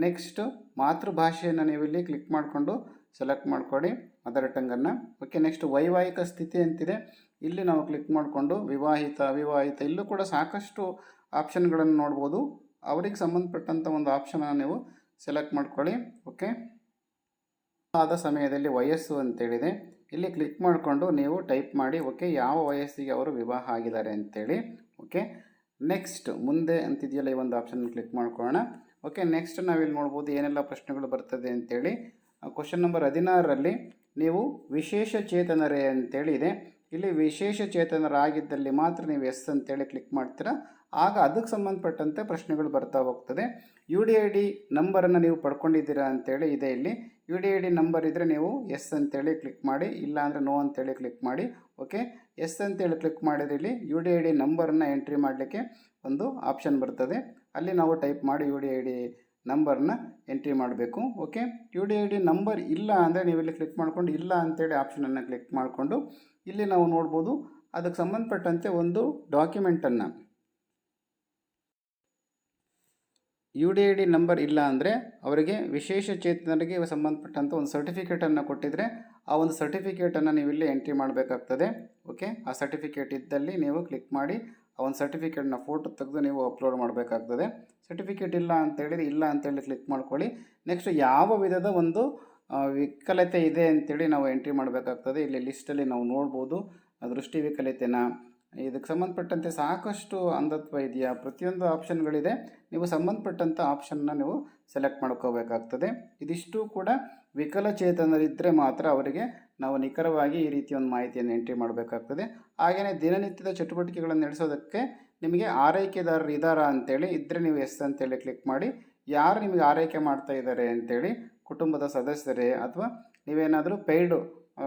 Speaker 1: ನೆಕ್ಸ್ಟು ಮಾತೃಭಾಷೆಯನ್ನು ನೀವಿಲ್ಲಿ ಕ್ಲಿಕ್ ಮಾಡಿಕೊಂಡು ಸೆಲೆಕ್ಟ್ ಮಾಡಿಕೊಡಿ ಅದರ ಟಂಗನ್ನು ಓಕೆ ನೆಕ್ಸ್ಟ್ ವೈವಾಹಿಕ ಸ್ಥಿತಿ ಅಂತಿದೆ. ಇಲ್ಲಿ ನಾವು ಕ್ಲಿಕ್ ಮಾಡಿಕೊಂಡು ವಿವಾಹಿತ, ಅವಿವಾಹಿತ, ಇಲ್ಲೂ ಕೂಡ ಸಾಕಷ್ಟು ಆಪ್ಷನ್ಗಳನ್ನು ನೋಡ್ಬೋದು. ಅವರಿಗೆ ಸಂಬಂಧಪಟ್ಟಂಥ ಒಂದು ಆಪ್ಷನನ್ನು ನೀವು ಸೆಲೆಕ್ಟ್ ಮಾಡ್ಕೊಳ್ಳಿ ಓಕೆ ಆದ ಸಮಯದಲ್ಲಿ ವಯಸ್ಸು ಅಂತೇಳಿದೆ. ಇಲ್ಲಿ ಕ್ಲಿಕ್ ಮಾಡಿಕೊಂಡು ನೀವು ಟೈಪ್ ಮಾಡಿ ಓಕೆ ಯಾವ ವಯಸ್ಸಿಗೆ ಅವರು ವಿವಾಹ ಆಗಿದ್ದಾರೆ ಅಂತೇಳಿ. ಓಕೆ ನೆಕ್ಸ್ಟ್ ಮುಂದೆ ಅಂತಿದೆಯಲ್ಲ ಈ ಒಂದು ಆಪ್ಷನ್ ಕ್ಲಿಕ್ ಮಾಡ್ಕೊಳ್ಳೋಣ. ಓಕೆ ನೆಕ್ಸ್ಟ್ ನಾವಿಲ್ಲಿ ನೋಡ್ಬೋದು ಏನೆಲ್ಲ ಪ್ರಶ್ನೆಗಳು ಬರ್ತದೆ ಅಂತೇಳಿ. ಕ್ವಶನ್ ನಂಬರ್ ಹದಿನಾರರಲ್ಲಿ ನೀವು ವಿಶೇಷ ಚೇತನರೇ ಅಂತೇಳಿ ಇದೆ. ಇಲ್ಲಿ ವಿಶೇಷ ಚೇತನರಾಗಿದ್ದಲ್ಲಿ ಮಾತ್ರ ನೀವು ಎಸ್ ಅಂತೇಳಿ ಕ್ಲಿಕ್ ಮಾಡ್ತೀರಾ? ಆಗ ಅದಕ್ಕೆ ಸಂಬಂಧಪಟ್ಟಂತೆ ಪ್ರಶ್ನೆಗಳು ಬರ್ತಾ ಹೋಗ್ತದೆ. ಯು ಡಿ ಐ ಡಿ ನಂಬರನ್ನು ನೀವು ಪಡ್ಕೊಂಡಿದ್ದೀರಾ ಅಂತೇಳಿ ಇದೆ ಇಲ್ಲಿ. U D I D number ಇದ್ದರೆ ನೀವು ಎಸ್ ಅಂತೇಳಿ ಕ್ಲಿಕ್ ಮಾಡಿ ಇಲ್ಲ ಅಂದರೆ ನೋ ಅಂತೇಳಿ ಕ್ಲಿಕ್ ಮಾಡಿ. ಓಕೆ ಎಸ್ ಅಂತೇಳಿ ಕ್ಲಿಕ್ ಮಾಡಿದ್ರೆ ಇಲ್ಲಿ ಯು ಡಿ ಐ ಡಿ ನಂಬರನ್ನು ಎಂಟ್ರಿ ಮಾಡಲಿಕ್ಕೆ ಒಂದು ಆಪ್ಷನ್ ಬರ್ತದೆ. ಅಲ್ಲಿ ನಾವು ಟೈಪ್ ಮಾಡಿ ಯು ಡಿ ಐ ಡಿ ನಂಬರ್ನ ಎಂಟ್ರಿ ಮಾಡಬೇಕು. Okay U D I D number ಇಲ್ಲ ಅಂದರೆ ನೀವು ಇಲ್ಲಿ ಕ್ಲಿಕ್ ಮಾಡ್ಕೊಂಡು ಇಲ್ಲ ಅಂತೇಳಿ ಆಪ್ಷನನ್ನು ಕ್ಲಿಕ್ ಮಾಡಿಕೊಂಡು ಇಲ್ಲಿ ನಾವು ನೋಡ್ಬೋದು. ಅದಕ್ಕೆ ಸಂಬಂಧಪಟ್ಟಂತೆ ಒಂದು ಡಾಕ್ಯುಮೆಂಟನ್ನು U D I D number ಇಲ್ಲ ಅಂದರೆ ಅವರಿಗೆ ವಿಶೇಷ ಚೇತನರಿಗೆ ಸಂಬಂಧಪಟ್ಟಂಥ ಒಂದು ಸರ್ಟಿಫಿಕೇಟನ್ನು ಕೊಟ್ಟಿದ್ದರೆ ಆ ಒಂದು ಸರ್ಟಿಫಿಕೇಟನ್ನು ನೀವು ಇಲ್ಲಿ ಎಂಟ್ರಿ ಮಾಡಬೇಕಾಗ್ತದೆ. ಓಕೆ ಆ ಸರ್ಟಿಫಿಕೇಟ್ ಇದ್ದಲ್ಲಿ ನೀವು ಕ್ಲಿಕ್ ಮಾಡಿ, ಆ ಒಂದು ಸರ್ಟಿಫಿಕೇಟ್ನ ಫೋಟೋ ತೆಗೆದು ನೀವು ಅಪ್ಲೋಡ್ ಮಾಡಬೇಕಾಗ್ತದೆ. ಸರ್ಟಿಫಿಕೇಟ್ ಇಲ್ಲ ಅಂತೇಳಿದ್ರೆ ಇಲ್ಲ ಅಂತೇಳಿ ಕ್ಲಿಕ್ ಮಾಡ್ಕೊಳ್ಳಿ. ನೆಕ್ಸ್ಟ್ ಯಾವ ವಿಧದ ಒಂದು ವಿಕಲತೆ ಇದೆ ಅಂತೇಳಿ ನಾವು ಎಂಟ್ರಿ ಮಾಡಬೇಕಾಗ್ತದೆ. ಇಲ್ಲಿ ಲಿಸ್ಟಲ್ಲಿ ನಾವು ನೋಡ್ಬೋದು. ದೃಷ್ಟಿ ವಿಕಲತೆನ. ಇದಕ್ಕೆ ಸಂಬಂಧಪಟ್ಟಂತೆ ಸಾಕಷ್ಟು ಅಂಧತ್ವ ಇದೆಯಾ? ಪ್ರತಿಯೊಂದು ಆಪ್ಷನ್ಗಳಿದೆ. ನೀವು ಸಂಬಂಧಪಟ್ಟಂಥ ಆಪ್ಷನ್ನ ನೀವು ಸೆಲೆಕ್ಟ್ ಮಾಡ್ಕೋಬೇಕಾಗ್ತದೆ. ಇದಿಷ್ಟು ಕೂಡ ವಿಕಲಚೇತನರಿದ್ದರೆ ಮಾತ್ರ ಅವರಿಗೆ ನಾವು ನಿಖರವಾಗಿ ಈ ರೀತಿಯ ಒಂದು ಮಾಹಿತಿಯನ್ನು ಎಂಟ್ರಿ ಮಾಡಬೇಕಾಗ್ತದೆ. ಹಾಗೆಯೇ ದಿನನಿತ್ಯದ ಚಟುವಟಿಕೆಗಳನ್ನು ನಡೆಸೋದಕ್ಕೆ ನಿಮಗೆ ಆರೈಕೆದಾರರು ಇದ್ದಾರಾ ಅಂತೇಳಿ ಇದ್ದರೆ ನೀವು ಎಸ್ ಅಂತೇಳಿ ಕ್ಲಿಕ್ ಮಾಡಿ, ಯಾರು ನಿಮಗೆ ಆರೈಕೆ ಮಾಡ್ತಾ ಇದ್ದಾರೆ ಅಂತೇಳಿ ಕುಟುಂಬದ ಸದಸ್ಯರೇ ಅಥವಾ ನೀವೇನಾದರೂ ಪೇಯ್ಡು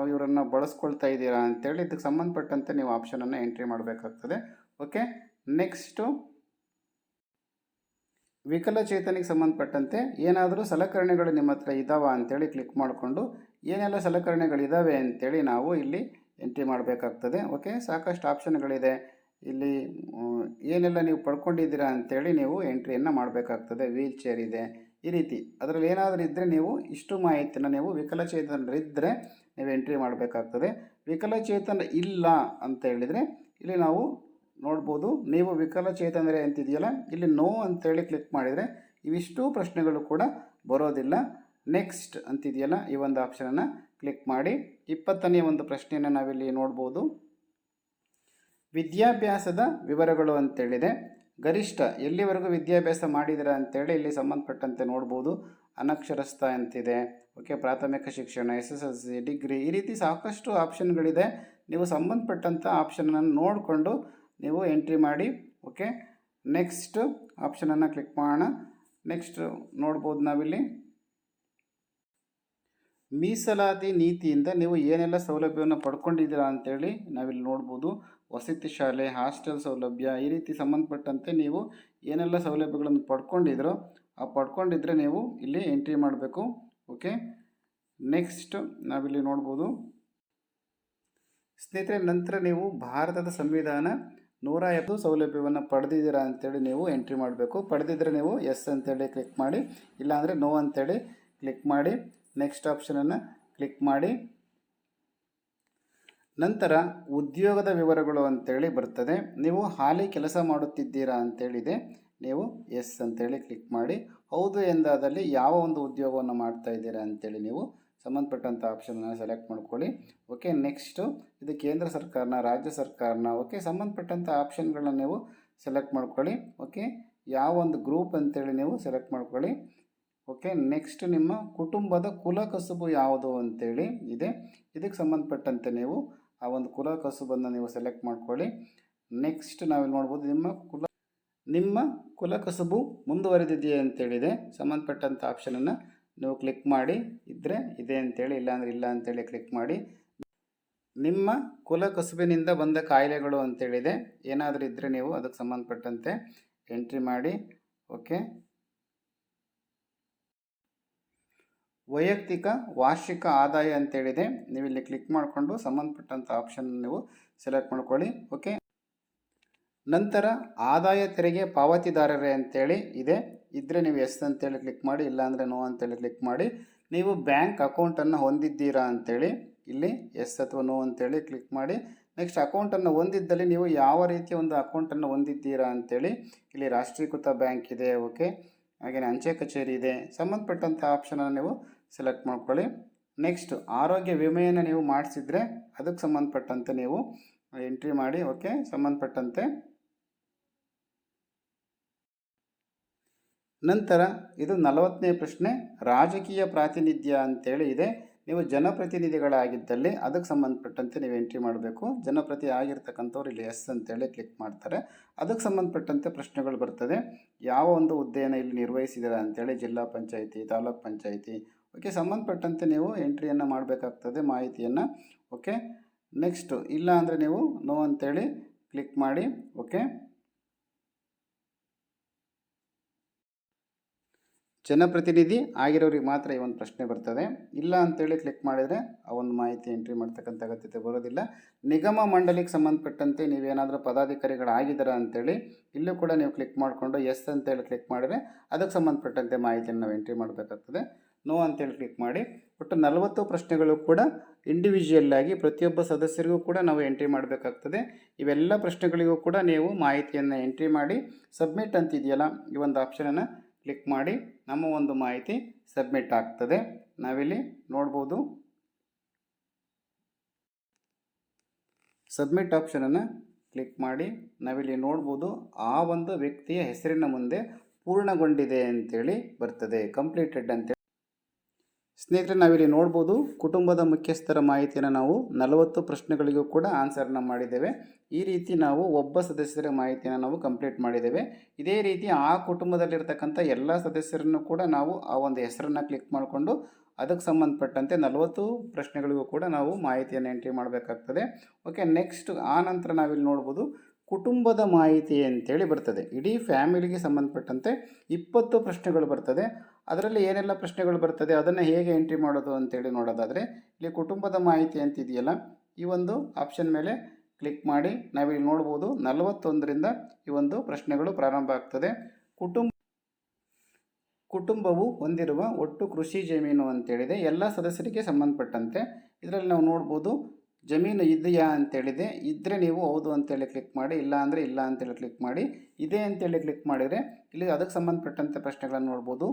Speaker 1: ಇವರನ್ನು ಬಳಸ್ಕೊಳ್ತಾ ಇದ್ದೀರಾ ಅಂತೇಳಿ ಇದಕ್ಕೆ ಸಂಬಂಧಪಟ್ಟಂತೆ ನೀವು ಆಪ್ಷನನ್ನು ಎಂಟ್ರಿ ಮಾಡಬೇಕಾಗ್ತದೆ. ಓಕೆ ನೆಕ್ಸ್ಟು ವಿಕಲಚೇತನಿಗೆ ಸಂಬಂಧಪಟ್ಟಂತೆ ಏನಾದರೂ ಸಲಕರಣೆಗಳು ನಿಮ್ಮ ಹತ್ರ ಇದ್ದಾವ ಅಂತೇಳಿ ಕ್ಲಿಕ್ ಮಾಡಿಕೊಂಡು ಏನೆಲ್ಲ ಸಲಕರಣೆಗಳಿದ್ದಾವೆ ಅಂತೇಳಿ ನಾವು ಇಲ್ಲಿ ಎಂಟ್ರಿ ಮಾಡಬೇಕಾಗ್ತದೆ. ಓಕೆ ಸಾಕಷ್ಟು ಆಪ್ಷನ್ಗಳಿದೆ ಇಲ್ಲಿ ಏನೆಲ್ಲ ನೀವು ಪಡ್ಕೊಂಡಿದ್ದೀರಾ ಅಂತೇಳಿ ನೀವು ಎಂಟ್ರಿಯನ್ನು ಮಾಡಬೇಕಾಗ್ತದೆ. ವೀಲ್ ಚೇರ್ ಇದೆ. ಈ ರೀತಿ. ಅದರಲ್ಲಿ ಏನಾದರೂ ಇದ್ದರೆ ನೀವು ಇಷ್ಟು ಮಾಹಿತಿನ ನೀವು ವಿಕಲಚೇತನರಿದ್ದರೆ ನೀವು ಎಂಟ್ರಿ ಮಾಡಬೇಕಾಗ್ತದೆ. ವಿಕಲಚೇತನ ಇಲ್ಲ ಅಂತ ಹೇಳಿದರೆ, ಇಲ್ಲಿ ನಾವು ನೋಡ್ಬೋದು, ನೀವು ವಿಕಲಚೇತನರೇ ಅಂತಿದೆಯಲ್ಲ ಇಲ್ಲಿ ನೋ ಅಂತೇಳಿ ಕ್ಲಿಕ್ ಮಾಡಿದರೆ ಇವಿಷ್ಟು ಪ್ರಶ್ನೆಗಳು ಕೂಡ ಬರೋದಿಲ್ಲ. ನೆಕ್ಸ್ಟ್ ಅಂತಿದೆಯಲ್ಲ ಈ ಒಂದು ಆಪ್ಷನನ್ನು ಕ್ಲಿಕ್ ಮಾಡಿ. ಇಪ್ಪತ್ತನೇ ಒಂದು ಪ್ರಶ್ನೆಯನ್ನು ನಾವಿಲ್ಲಿ ನೋಡ್ಬೋದು. ವಿದ್ಯಾಭ್ಯಾಸದ ವಿವರಗಳು ಅಂತೇಳಿದೆ ಗರಿಷ್ಠ ಎಲ್ಲಿವರೆಗೂ ವಿದ್ಯಾಭ್ಯಾಸ ಮಾಡಿದಿರ ಅಂತೇಳಿ ಇಲ್ಲಿ ಸಂಬಂಧಪಟ್ಟಂತೆ ನೋಡ್ಬೋದು. ಅನಕ್ಷರಸ್ಥ ಅಂತಿದೆ. ಓಕೆ, ಪ್ರಾಥಮಿಕ ಶಿಕ್ಷಣ S S L C degree ಈ ರೀತಿ ಸಾಕಷ್ಟು ಆಪ್ಷನ್ಗಳಿದೆ. ನೀವು ಸಂಬಂಧಪಟ್ಟಂಥ ಆಪ್ಷನನ್ನು ನೋಡಿಕೊಂಡು ನೀವು ಎಂಟ್ರಿ ಮಾಡಿ, ಓಕೆ. ನೆಕ್ಸ್ಟ್ ಆಪ್ಷನನ್ನು ಕ್ಲಿಕ್ ಮಾಡೋಣ. ನೆಕ್ಸ್ಟ್ ನೋಡ್ಬೋದು ನಾವಿಲ್ಲಿ. ಮೀಸಲಾತಿ ನೀತಿಯಿಂದ ನೀವು ಏನೆಲ್ಲ ಸೌಲಭ್ಯವನ್ನು ಪಡ್ಕೊಂಡಿದ್ದೀರಾ ಅಂತೇಳಿ ನಾವಿಲ್ಲಿ ನೋಡ್ಬೋದು. ವಸತಿ ಶಾಲೆ, ಹಾಸ್ಟೆಲ್ ಸೌಲಭ್ಯ, ಈ ರೀತಿ ಸಂಬಂಧಪಟ್ಟಂತೆ ನೀವು ಏನೆಲ್ಲ ಸೌಲಭ್ಯಗಳನ್ನು ಪಡ್ಕೊಂಡಿದ್ರೋ ಆ ಪಡ್ಕೊಂಡಿದ್ರೆ ನೀವು ಇಲ್ಲಿ ಎಂಟ್ರಿ ಮಾಡಬೇಕು. ಓಕೆ ನೆಕ್ಸ್ಟ್ ನಾವಿಲ್ಲಿ ನೋಡ್ಬೋದು. ಸ್ನೇಹಿತರೆ, ನಂತರ ನೀವು ಭಾರತದ ಸಂವಿಧಾನ ನೂರ ಎಪ್ಪತ್ತು ಸೌಲಭ್ಯವನ್ನು ಪಡೆದಿದ್ದೀರಾ ಅಂತೇಳಿ ನೀವು ಎಂಟ್ರಿ ಮಾಡಬೇಕು. ಪಡೆದಿದ್ದರೆ ನೀವು ಎಸ್ ಅಂತೇಳಿ ಕ್ಲಿಕ್ ಮಾಡಿ, ಇಲ್ಲಾಂದರೆ ನೋ ಅಂತೇಳಿ ಕ್ಲಿಕ್ ಮಾಡಿ ನೆಕ್ಸ್ಟ್ ಆಪ್ಷನನ್ನು ಕ್ಲಿಕ್ ಮಾಡಿ. ನಂತರ ಉದ್ಯೋಗದ ವಿವರಗಳು ಅಂತೇಳಿ ಬರ್ತದೆ. ನೀವು ಹಾಲಿ ಕೆಲಸ ಮಾಡುತ್ತಿದ್ದೀರಾ ಅಂತೇಳಿದೆ. ನೀವು ಎಸ್ ಅಂತೇಳಿ ಕ್ಲಿಕ್ ಮಾಡಿ, ಹೌದು ಎಂದಾದಲ್ಲಿ ಯಾವ ಒಂದು ಉದ್ಯೋಗವನ್ನು ಮಾಡ್ತಾ ಇದ್ದೀರಾ ಅಂತೇಳಿ ನೀವು ಸಂಬಂಧಪಟ್ಟಂಥ ಆಪ್ಷನ್ನ ಸೆಲೆಕ್ಟ್ ಮಾಡ್ಕೊಳ್ಳಿ. ಓಕೆ ನೆಕ್ಸ್ಟು ಇದು ಕೇಂದ್ರ ಸರ್ಕಾರನ, ರಾಜ್ಯ ಸರ್ಕಾರನ ಓಕೆ ಸಂಬಂಧಪಟ್ಟಂಥ ಆಪ್ಷನ್ಗಳನ್ನ ನೀವು ಸೆಲೆಕ್ಟ್ ಮಾಡ್ಕೊಳ್ಳಿ. ಓಕೆ ಯಾವ ಒಂದು ಗ್ರೂಪ್ ಅಂತೇಳಿ ನೀವು ಸೆಲೆಕ್ಟ್ ಮಾಡ್ಕೊಳ್ಳಿ. ಓಕೆ ನೆಕ್ಸ್ಟ್ ನಿಮ್ಮ ಕುಟುಂಬದ ಕುಲ ಕಸುಬು ಯಾವುದು ಅಂತೇಳಿ ಇದೆ. ಇದಕ್ಕೆ ಸಂಬಂಧಪಟ್ಟಂತೆ ನೀವು ಆ ಒಂದು ಕುಲ ಕಸುಬನ್ನು ನೀವು ಸೆಲೆಕ್ಟ್ ಮಾಡ್ಕೊಳ್ಳಿ. ನೆಕ್ಸ್ಟ್ ನಾವಿಲ್ಲಿ ನೋಡ್ಬೋದು ನಿಮ್ಮ ಕುಲ ನಿಮ್ಮ ಕುಲ ಕಸುಬು ಮುಂದುವರೆದಿದೆಯೇ ಅಂತೇಳಿದೆ. ಸಂಬಂಧಪಟ್ಟಂಥ ಆಪ್ಷನನ್ನು ನೀವು ಕ್ಲಿಕ್ ಮಾಡಿ. ಇದ್ದರೆ ಇದೆ ಅಂತೇಳಿ, ಇಲ್ಲಾಂದರೆ ಇಲ್ಲ ಅಂತೇಳಿ ಕ್ಲಿಕ್ ಮಾಡಿ. ನಿಮ್ಮ ಕುಲ ಕಸುಬಿನಿಂದ ಬಂದ ಕಾಯಿಲೆಗಳು ಅಂತೇಳಿದೆ. ಏನಾದರೂ ಇದ್ದರೆ ನೀವು ಅದಕ್ಕೆ ಸಂಬಂಧಪಟ್ಟಂತೆ ಎಂಟ್ರಿ ಮಾಡಿ. ಓಕೆ ವೈಯಕ್ತಿಕ, ವಾರ್ಷಿಕ ಆದಾಯ ಅಂತೇಳಿದೆ. ನೀವು ಇಲ್ಲಿ ಕ್ಲಿಕ್ ಮಾಡಿಕೊಂಡು ಸಂಬಂಧಪಟ್ಟಂಥ ಆಪ್ಷನ್ ನೀವು ಸೆಲೆಕ್ಟ್ ಮಾಡ್ಕೊಳ್ಳಿ. ಓಕೆ ನಂತರ ಆದಾಯ ತೆರಿಗೆ ಪಾವತಿದಾರರೇ ಅಂತೇಳಿ ಇದೆ. ಇದ್ದರೆ ನೀವು ಎಸ್ ಅಂತೇಳಿ ಕ್ಲಿಕ್ ಮಾಡಿ ಇಲ್ಲಾಂದರೆ ನೋ ಅಂತೇಳಿ ಕ್ಲಿಕ್ ಮಾಡಿ. ನೀವು ಬ್ಯಾಂಕ್ ಅಕೌಂಟನ್ನು ಹೊಂದಿದ್ದೀರಾ ಅಂತೇಳಿ ಇಲ್ಲಿ ಎಸ್ ಅಥವಾ ನೋ ಅಂತೇಳಿ ಕ್ಲಿಕ್ ಮಾಡಿ. ನೆಕ್ಸ್ಟ್ ಅಕೌಂಟನ್ನು ಹೊಂದಿದ್ದಲ್ಲಿ ನೀವು ಯಾವ ರೀತಿಯ ಒಂದು ಅಕೌಂಟನ್ನು ಹೊಂದಿದ್ದೀರಾ ಅಂತೇಳಿ ಇಲ್ಲಿ ರಾಷ್ಟ್ರೀಕೃತ ಬ್ಯಾಂಕ್ ಇದೆ, ಓಕೆ. ಹಾಗೆಯೇ ಅಂಚೆ ಕಚೇರಿ ಇದೆ. ಸಂಬಂಧಪಟ್ಟಂಥ ಆಪ್ಷನನ್ನು ನೀವು ಸೆಲೆಕ್ಟ್ ಮಾಡ್ಕೊಳ್ಳಿ. ನೆಕ್ಸ್ಟ್ ಆರೋಗ್ಯ ವಿಮೆಯನ್ನು ನೀವು ಮಾಡಿಸಿದರೆ ಅದಕ್ಕೆ ಸಂಬಂಧಪಟ್ಟಂತೆ ನೀವು ಎಂಟ್ರಿ ಮಾಡಿ, ಓಕೆ. ಸಂಬಂಧಪಟ್ಟಂತೆ ನಂತರ ಇದು ನಲವತ್ತನೇ ಪ್ರಶ್ನೆ, ರಾಜಕೀಯ ಪ್ರಾತಿನಿಧ್ಯ ಅಂತೇಳಿ ಇದೆ. ನೀವು ಜನಪ್ರತಿನಿಧಿಗಳಾಗಿದ್ದಲ್ಲಿ ಅದಕ್ಕೆ ಸಂಬಂಧಪಟ್ಟಂತೆ ನೀವು ಎಂಟ್ರಿ ಮಾಡಬೇಕು. ಜನಪ್ರತಿ ಆಗಿರ್ತಕ್ಕಂಥವ್ರು ಇಲ್ಲಿ ಎಸ್ ಅಂತೇಳಿ ಕ್ಲಿಕ್ ಮಾಡ್ತಾರೆ. ಅದಕ್ಕೆ ಸಂಬಂಧಪಟ್ಟಂತೆ ಪ್ರಶ್ನೆಗಳು ಬರ್ತದೆ. ಯಾವ ಒಂದು ಹುದ್ದೆಯನ್ನು ಇಲ್ಲಿ ನಿರ್ವಹಿಸಿದ್ದೀರಾ ಅಂತೇಳಿ ಜಿಲ್ಲಾ ಪಂಚಾಯಿತಿ, ತಾಲೂಕ್ ಪಂಚಾಯಿತಿ. ಓಕೆ ಸಂಬಂಧಪಟ್ಟಂತೆ ನೀವು ಎಂಟ್ರಿಯನ್ನು ಮಾಡಬೇಕಾಗ್ತದೆ ಮಾಹಿತಿಯನ್ನು. ಓಕೆ ನೆಕ್ಸ್ಟು ಇಲ್ಲ ಅಂದರೆ ನೀವು ನೋ ಅಂತೇಳಿ ಕ್ಲಿಕ್ ಮಾಡಿ. ಓಕೆ ಜನಪ್ರತಿನಿಧಿ ಆಗಿರೋರಿಗೆ ಮಾತ್ರ ಈ ಒಂದು ಪ್ರಶ್ನೆ ಬರ್ತದೆ. ಇಲ್ಲ ಅಂತೇಳಿ ಕ್ಲಿಕ್ ಮಾಡಿದರೆ ಆ ಒಂದು ಮಾಹಿತಿ ಎಂಟ್ರಿ ಮಾಡ್ತಕ್ಕಂಥ ಅಗತ್ಯತೆ ಬರೋದಿಲ್ಲ. ನಿಗಮ ಮಂಡಳಿಗೆ ಸಂಬಂಧಪಟ್ಟಂತೆ ನೀವೇನಾದರೂ ಪದಾಧಿಕಾರಿಗಳಾಗಿದ್ದೀರಾ ಅಂತೇಳಿ ಇಲ್ಲೂ ಕೂಡ ನೀವು ಕ್ಲಿಕ್ ಮಾಡಿಕೊಂಡು ಎಸ್ ಅಂತೇಳಿ ಕ್ಲಿಕ್ ಮಾಡಿದರೆ ಅದಕ್ಕೆ ಸಂಬಂಧಪಟ್ಟಂತೆ ಮಾಹಿತಿಯನ್ನು ನಾವು ಎಂಟ್ರಿ ಮಾಡಬೇಕಾಗ್ತದೆ. ನೋ ಅಂತೇಳಿ ಕ್ಲಿಕ್ ಮಾಡಿ. ಒಟ್ಟು ನಲವತ್ತು ಪ್ರಶ್ನೆಗಳು ಕೂಡ ಇಂಡಿವಿಜುವಲ್ ಆಗಿ ಪ್ರತಿಯೊಬ್ಬ ಸದಸ್ಯರಿಗೂ ಕೂಡ ನಾವು ಎಂಟ್ರಿ ಮಾಡಬೇಕಾಗ್ತದೆ. ಇವೆಲ್ಲ ಪ್ರಶ್ನೆಗಳಿಗೂ ಕೂಡ ನೀವು ಮಾಹಿತಿಯನ್ನು ಎಂಟ್ರಿ ಮಾಡಿ ಸಬ್ಮಿಟ್ ಅಂತಿದೆಯಲ್ಲ ಈ ಒಂದು ಆಪ್ಷನನ್ನು ಕ್ಲಿಕ್ ಮಾಡಿ ನಮ್ಮ ಒಂದು ಮಾಹಿತಿ ಸಬ್ಮಿಟ್ ಆಗ್ತದೆ. ನಾವಿಲ್ಲಿ ನೋಡ್ಬೋದು. ಸಬ್ಮಿಟ್ ಆಪ್ಷನನ್ನು ಕ್ಲಿಕ್ ಮಾಡಿ. ನಾವಿಲ್ಲಿ ನೋಡ್ಬೋದು ಆ ಒಂದು ವ್ಯಕ್ತಿಯ ಹೆಸರಿನ ಮುಂದೆ ಪೂರ್ಣಗೊಂಡಿದೆ ಅಂತೇಳಿ ಬರ್ತದೆ. ಕಂಪ್ಲೀಟೆಡ್ ಅಂತೇಳಿ ಸ್ನೇಹಿತರೆ, ನಾವಿಲ್ಲಿ ನೋಡ್ಬೋದು ಕುಟುಂಬದ ಮುಖ್ಯಸ್ಥರ ಮಾಹಿತಿಯನ್ನು ನಾವು ನಲವತ್ತು ಪ್ರಶ್ನೆಗಳಿಗೂ ಕೂಡ ಆನ್ಸರ್ನ ಮಾಡಿದ್ದೇವೆ. ಈ ರೀತಿ ನಾವು ಒಬ್ಬ ಸದಸ್ಯರ ಮಾಹಿತಿಯನ್ನು ನಾವು ಕಂಪ್ಲೀಟ್ ಮಾಡಿದ್ದೇವೆ. ಇದೇ ರೀತಿ ಆ ಕುಟುಂಬದಲ್ಲಿರ್ತಕ್ಕಂಥ ಎಲ್ಲ ಸದಸ್ಯರನ್ನು ಕೂಡ ನಾವು ಆ ಒಂದು ಹೆಸರನ್ನು ಕ್ಲಿಕ್ ಮಾಡಿಕೊಂಡು ಅದಕ್ಕೆ ಸಂಬಂಧಪಟ್ಟಂತೆ ನಲವತ್ತು ಪ್ರಶ್ನೆಗಳಿಗೂ ಕೂಡ ನಾವು ಮಾಹಿತಿಯನ್ನು ಎಂಟ್ರಿ ಮಾಡಬೇಕಾಗ್ತದೆ. ಓಕೆ ನೆಕ್ಸ್ಟ್ ಆ ನಂತರ ನಾವಿಲ್ಲಿ ನೋಡ್ಬೋದು ಕುಟುಂಬದ ಮಾಹಿತಿ ಅಂತೇಳಿ ಬರ್ತದೆ. ಇಡೀ ಫ್ಯಾಮಿಲಿಗೆ ಸಂಬಂಧಪಟ್ಟಂತೆ ಇಪ್ಪತ್ತು ಪ್ರಶ್ನೆಗಳು ಬರ್ತದೆ. ಅದರಲ್ಲಿ ಏನೆಲ್ಲ ಪ್ರಶ್ನೆಗಳು ಬರ್ತದೆ, ಅದನ್ನು ಹೇಗೆ ಎಂಟ್ರಿ ಮಾಡೋದು ಅಂತೇಳಿ ನೋಡೋದಾದರೆ, ಇಲ್ಲಿ ಕುಟುಂಬದ ಮಾಹಿತಿ ಅಂತಿದೆಯಲ್ಲ, ಈ ಒಂದು ಆಪ್ಷನ್ ಮೇಲೆ ಕ್ಲಿಕ್ ಮಾಡಿ, ನಾವಿಲ್ಲಿ ನೋಡ್ಬೋದು ನಲವತ್ತೊಂದರಿಂದ ಈ ಒಂದು ಪ್ರಶ್ನೆಗಳು ಪ್ರಾರಂಭ ಆಗ್ತದೆ. ಕುಟುಂಬ, ಕುಟುಂಬವು ಹೊಂದಿರುವ ಒಟ್ಟು ಕೃಷಿ ಜಮೀನು ಅಂತೇಳಿದೆ. ಎಲ್ಲ ಸದಸ್ಯರಿಗೆ ಸಂಬಂಧಪಟ್ಟಂತೆ. ಇದರಲ್ಲಿ ನಾವು ನೋಡ್ಬೋದು ಜಮೀನು ಇದೆಯಾ ಅಂತೇಳಿದೆ. ಇದ್ದರೆ ನೀವು ಹೌದು ಅಂತೇಳಿ ಕ್ಲಿಕ್ ಮಾಡಿ, ಇಲ್ಲ ಅಂದರೆ ಇಲ್ಲ ಅಂತೇಳಿ ಕ್ಲಿಕ್ ಮಾಡಿ. ಇದೆ ಅಂತೇಳಿ ಕ್ಲಿಕ್ ಮಾಡಿದರೆ ಇಲ್ಲಿ ಅದಕ್ಕೆ ಸಂಬಂಧಪಟ್ಟಂಥ ಪ್ರಶ್ನೆಗಳನ್ನು ನೋಡ್ಬೋದು.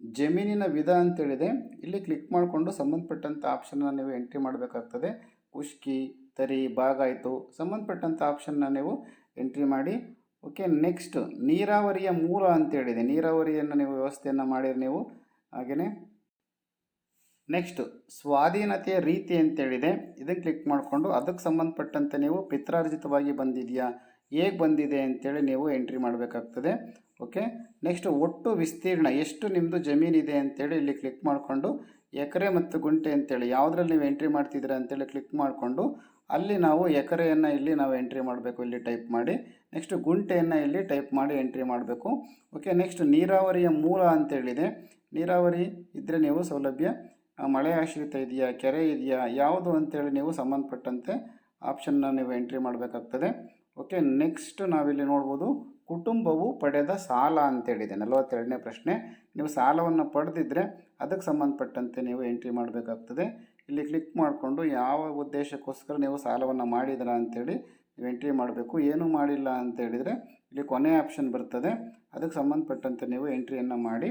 Speaker 1: ಜಮೀನಿನ ವಿಧ ಅಂತೇಳಿದೆ. ಇಲ್ಲಿ ಕ್ಲಿಕ್ ಮಾಡಿಕೊಂಡು ಸಂಬಂಧಪಟ್ಟಂಥ ಆಪ್ಷನ್ನ ನೀವು ಎಂಟ್ರಿ ಮಾಡಬೇಕಾಗ್ತದೆ. ಕುಷ್ಕಿ ತರಿ ಬಾಗಾಯಿತು ಸಂಬಂಧಪಟ್ಟಂಥ ಆಪ್ಷನ್ನ ನೀವು ಎಂಟ್ರಿ ಮಾಡಿ. ಓಕೆ ನೆಕ್ಸ್ಟ್ ನೀರಾವರಿಯ ಮೂಲ ಅಂತೇಳಿದೆ. ನೀರಾವರಿಯನ್ನು ನೀವು ವ್ಯವಸ್ಥೆಯನ್ನು ಮಾಡಿರಿ ನೀವು. ಹಾಗೆಯೇ ನೆಕ್ಸ್ಟ್ ಸ್ವಾಧೀನತೆಯ ರೀತಿ ಅಂತೇಳಿದೆ. ಇದನ್ನು ಕ್ಲಿಕ್ ಮಾಡಿಕೊಂಡು ಅದಕ್ಕೆ ಸಂಬಂಧಪಟ್ಟಂತೆ ನೀವು ಪಿತ್ರಾರ್ಜಿತವಾಗಿ ಬಂದಿದೆಯಾ, ಹೇಗೆ ಬಂದಿದೆ ಅಂತೇಳಿ ನೀವು ಎಂಟ್ರಿ ಮಾಡಬೇಕಾಗ್ತದೆ. ಓಕೆ ನೆಕ್ಸ್ಟ್ ಒಟ್ಟು ವಿಸ್ತೀರ್ಣ, ಎಷ್ಟು ನಿಮ್ಮದು ಜಮೀನಿದೆ ಅಂತೇಳಿ ಇಲ್ಲಿ ಕ್ಲಿಕ್ ಮಾಡಿಕೊಂಡು, ಎಕರೆ ಮತ್ತು ಗುಂಟೆ ಅಂತೇಳಿ, ಯಾವುದ್ರಲ್ಲಿ ನೀವು ಎಂಟ್ರಿ ಮಾಡ್ತಿದ್ದೀರಾ ಅಂತೇಳಿ ಕ್ಲಿಕ್ ಮಾಡಿಕೊಂಡು, ಅಲ್ಲಿ ನಾವು ಎಕರೆಯನ್ನು ಇಲ್ಲಿ ನಾವು ಎಂಟ್ರಿ ಮಾಡಬೇಕು, ಇಲ್ಲಿ ಟೈಪ್ ಮಾಡಿ. ನೆಕ್ಸ್ಟ್ ಗುಂಟೆಯನ್ನು ಇಲ್ಲಿ ಟೈಪ್ ಮಾಡಿ ಎಂಟ್ರಿ ಮಾಡಬೇಕು. ಓಕೆ ನೆಕ್ಸ್ಟ್ ನೀರಾವರಿಯ ಮೂಲ ಅಂತೇಳಿದೆ. ನೀರಾವರಿ ಇದ್ದರೆ ನೀವು ಸೌಲಭ್ಯ ಮಳೆ ಆಶ್ರಿತ ಇದೆಯಾ, ಕೆರೆ ಇದೆಯಾ, ಯಾವುದು ಅಂತೇಳಿ ನೀವು ಸಂಬಂಧಪಟ್ಟಂತೆ ಆಪ್ಷನ್ನ ನೀವು ಎಂಟ್ರಿ ಮಾಡಬೇಕಾಗ್ತದೆ. ಓಕೆ ನೆಕ್ಸ್ಟ್ ನಾವಿಲ್ಲಿ ನೋಡ್ಬೋದು ಕುಟುಂಬವು ಪಡೆದ ಸಾಲ ಅಂತೇಳಿದೆ. ನಲವತ್ತೆರಡನೇ ಪ್ರಶ್ನೆ. ನೀವು ಸಾಲವನ್ನು ಪಡೆದಿದ್ದರೆ ಅದಕ್ಕೆ ಸಂಬಂಧಪಟ್ಟಂತೆ ನೀವು ಎಂಟ್ರಿ ಮಾಡಬೇಕಾಗ್ತದೆ. ಇಲ್ಲಿ ಕ್ಲಿಕ್ ಮಾಡಿಕೊಂಡು ಯಾವ ಉದ್ದೇಶಕ್ಕೋಸ್ಕರ ನೀವು ಸಾಲವನ್ನು ಮಾಡಿದ್ರ ಅಂತೇಳಿ ನೀವು ಎಂಟ್ರಿ ಮಾಡಬೇಕು. ಏನೂ ಮಾಡಿಲ್ಲ ಅಂತೇಳಿದರೆ ಇಲ್ಲಿ ಕೊನೆ ಆಪ್ಷನ್ ಬರ್ತದೆ. ಅದಕ್ಕೆ ಸಂಬಂಧಪಟ್ಟಂತೆ ನೀವು ಎಂಟ್ರಿಯನ್ನು ಮಾಡಿ.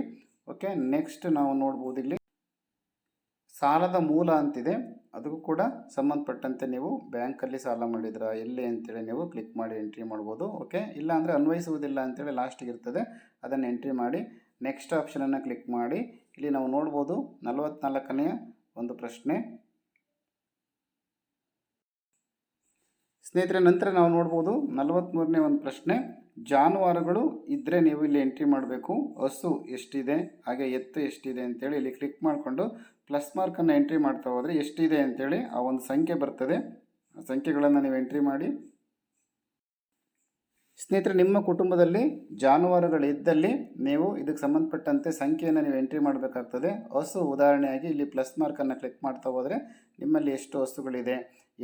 Speaker 1: ಓಕೆ ನೆಕ್ಸ್ಟ್ ನಾವು ನೋಡ್ಬೋದು ಇಲ್ಲಿ ಸಾಲದ ಮೂಲ ಅಂತಿದೆ. ಅದಕ್ಕೂ ಕೂಡ ಸಂಬಂಧಪಟ್ಟಂತೆ ನೀವು ಬ್ಯಾಂಕಲ್ಲಿ ಸಾಲ ಮಾಡಿದ್ರಾ, ಎಲ್ಲಿ ಅಂತೇಳಿ ನೀವು ಕ್ಲಿಕ್ ಮಾಡಿ ಎಂಟ್ರಿ ಮಾಡ್ಬೋದು, ಓಕೆ? ಇಲ್ಲ ಅಂದರೆ ಅನ್ವಯಿಸುವುದಿಲ್ಲ ಅಂತೇಳಿ ಲಾಸ್ಟಿಗೆ ಇರ್ತದೆ. ಅದನ್ನು ಎಂಟ್ರಿ ಮಾಡಿ ನೆಕ್ಸ್ಟ್ ಆಪ್ಷನನ್ನು ಕ್ಲಿಕ್ ಮಾಡಿ. ಇಲ್ಲಿ ನಾವು ನೋಡ್ಬೋದು ನಲವತ್ನಾಲ್ಕನೆಯ ಒಂದು ಪ್ರಶ್ನೆ. ಸ್ನೇಹಿತರೆ, ನಂತರ ನಾವು ನೋಡ್ಬೋದು ನಲವತ್ತ್ಮೂರನೇ ಒಂದು ಪ್ರಶ್ನೆ. ಜಾನುವಾರುಗಳು ಇದ್ದರೆ ನೀವು ಇಲ್ಲಿ ಎಂಟ್ರಿ ಮಾಡಬೇಕು. ಹಸು ಎಷ್ಟಿದೆ, ಹಾಗೆ ಎತ್ತು ಎಷ್ಟಿದೆ ಅಂತೇಳಿ ಇಲ್ಲಿ ಕ್ಲಿಕ್ ಮಾಡಿಕೊಂಡು ಪ್ಲಸ್ ಮಾರ್ಕನ್ನು ಎಂಟ್ರಿ ಮಾಡ್ತಾ ಹೋದರೆ ಎಷ್ಟಿದೆ ಅಂತೇಳಿ ಆ ಒಂದು ಸಂಖ್ಯೆ ಬರ್ತದೆ. ಆ ಸಂಖ್ಯೆಗಳನ್ನು ನೀವು ಎಂಟ್ರಿ ಮಾಡಿ. ಸ್ನೇಹಿತರೆ, ನಿಮ್ಮ ಕುಟುಂಬದಲ್ಲಿ ಜಾನುವಾರುಗಳಿದ್ದಲ್ಲಿ ನೀವು ಇದಕ್ಕೆ ಸಂಬಂಧಪಟ್ಟಂತೆ ಸಂಖ್ಯೆಯನ್ನು ನೀವು ಎಂಟ್ರಿ ಮಾಡಬೇಕಾಗ್ತದೆ. ಹಸು ಉದಾಹರಣೆಯಾಗಿ ಇಲ್ಲಿ ಪ್ಲಸ್ ಮಾರ್ಕನ್ನು ಕ್ಲಿಕ್ ಮಾಡ್ತಾ ಹೋದರೆ ನಿಮ್ಮಲ್ಲಿ ಎಷ್ಟು ಹಸುಗಳಿದೆ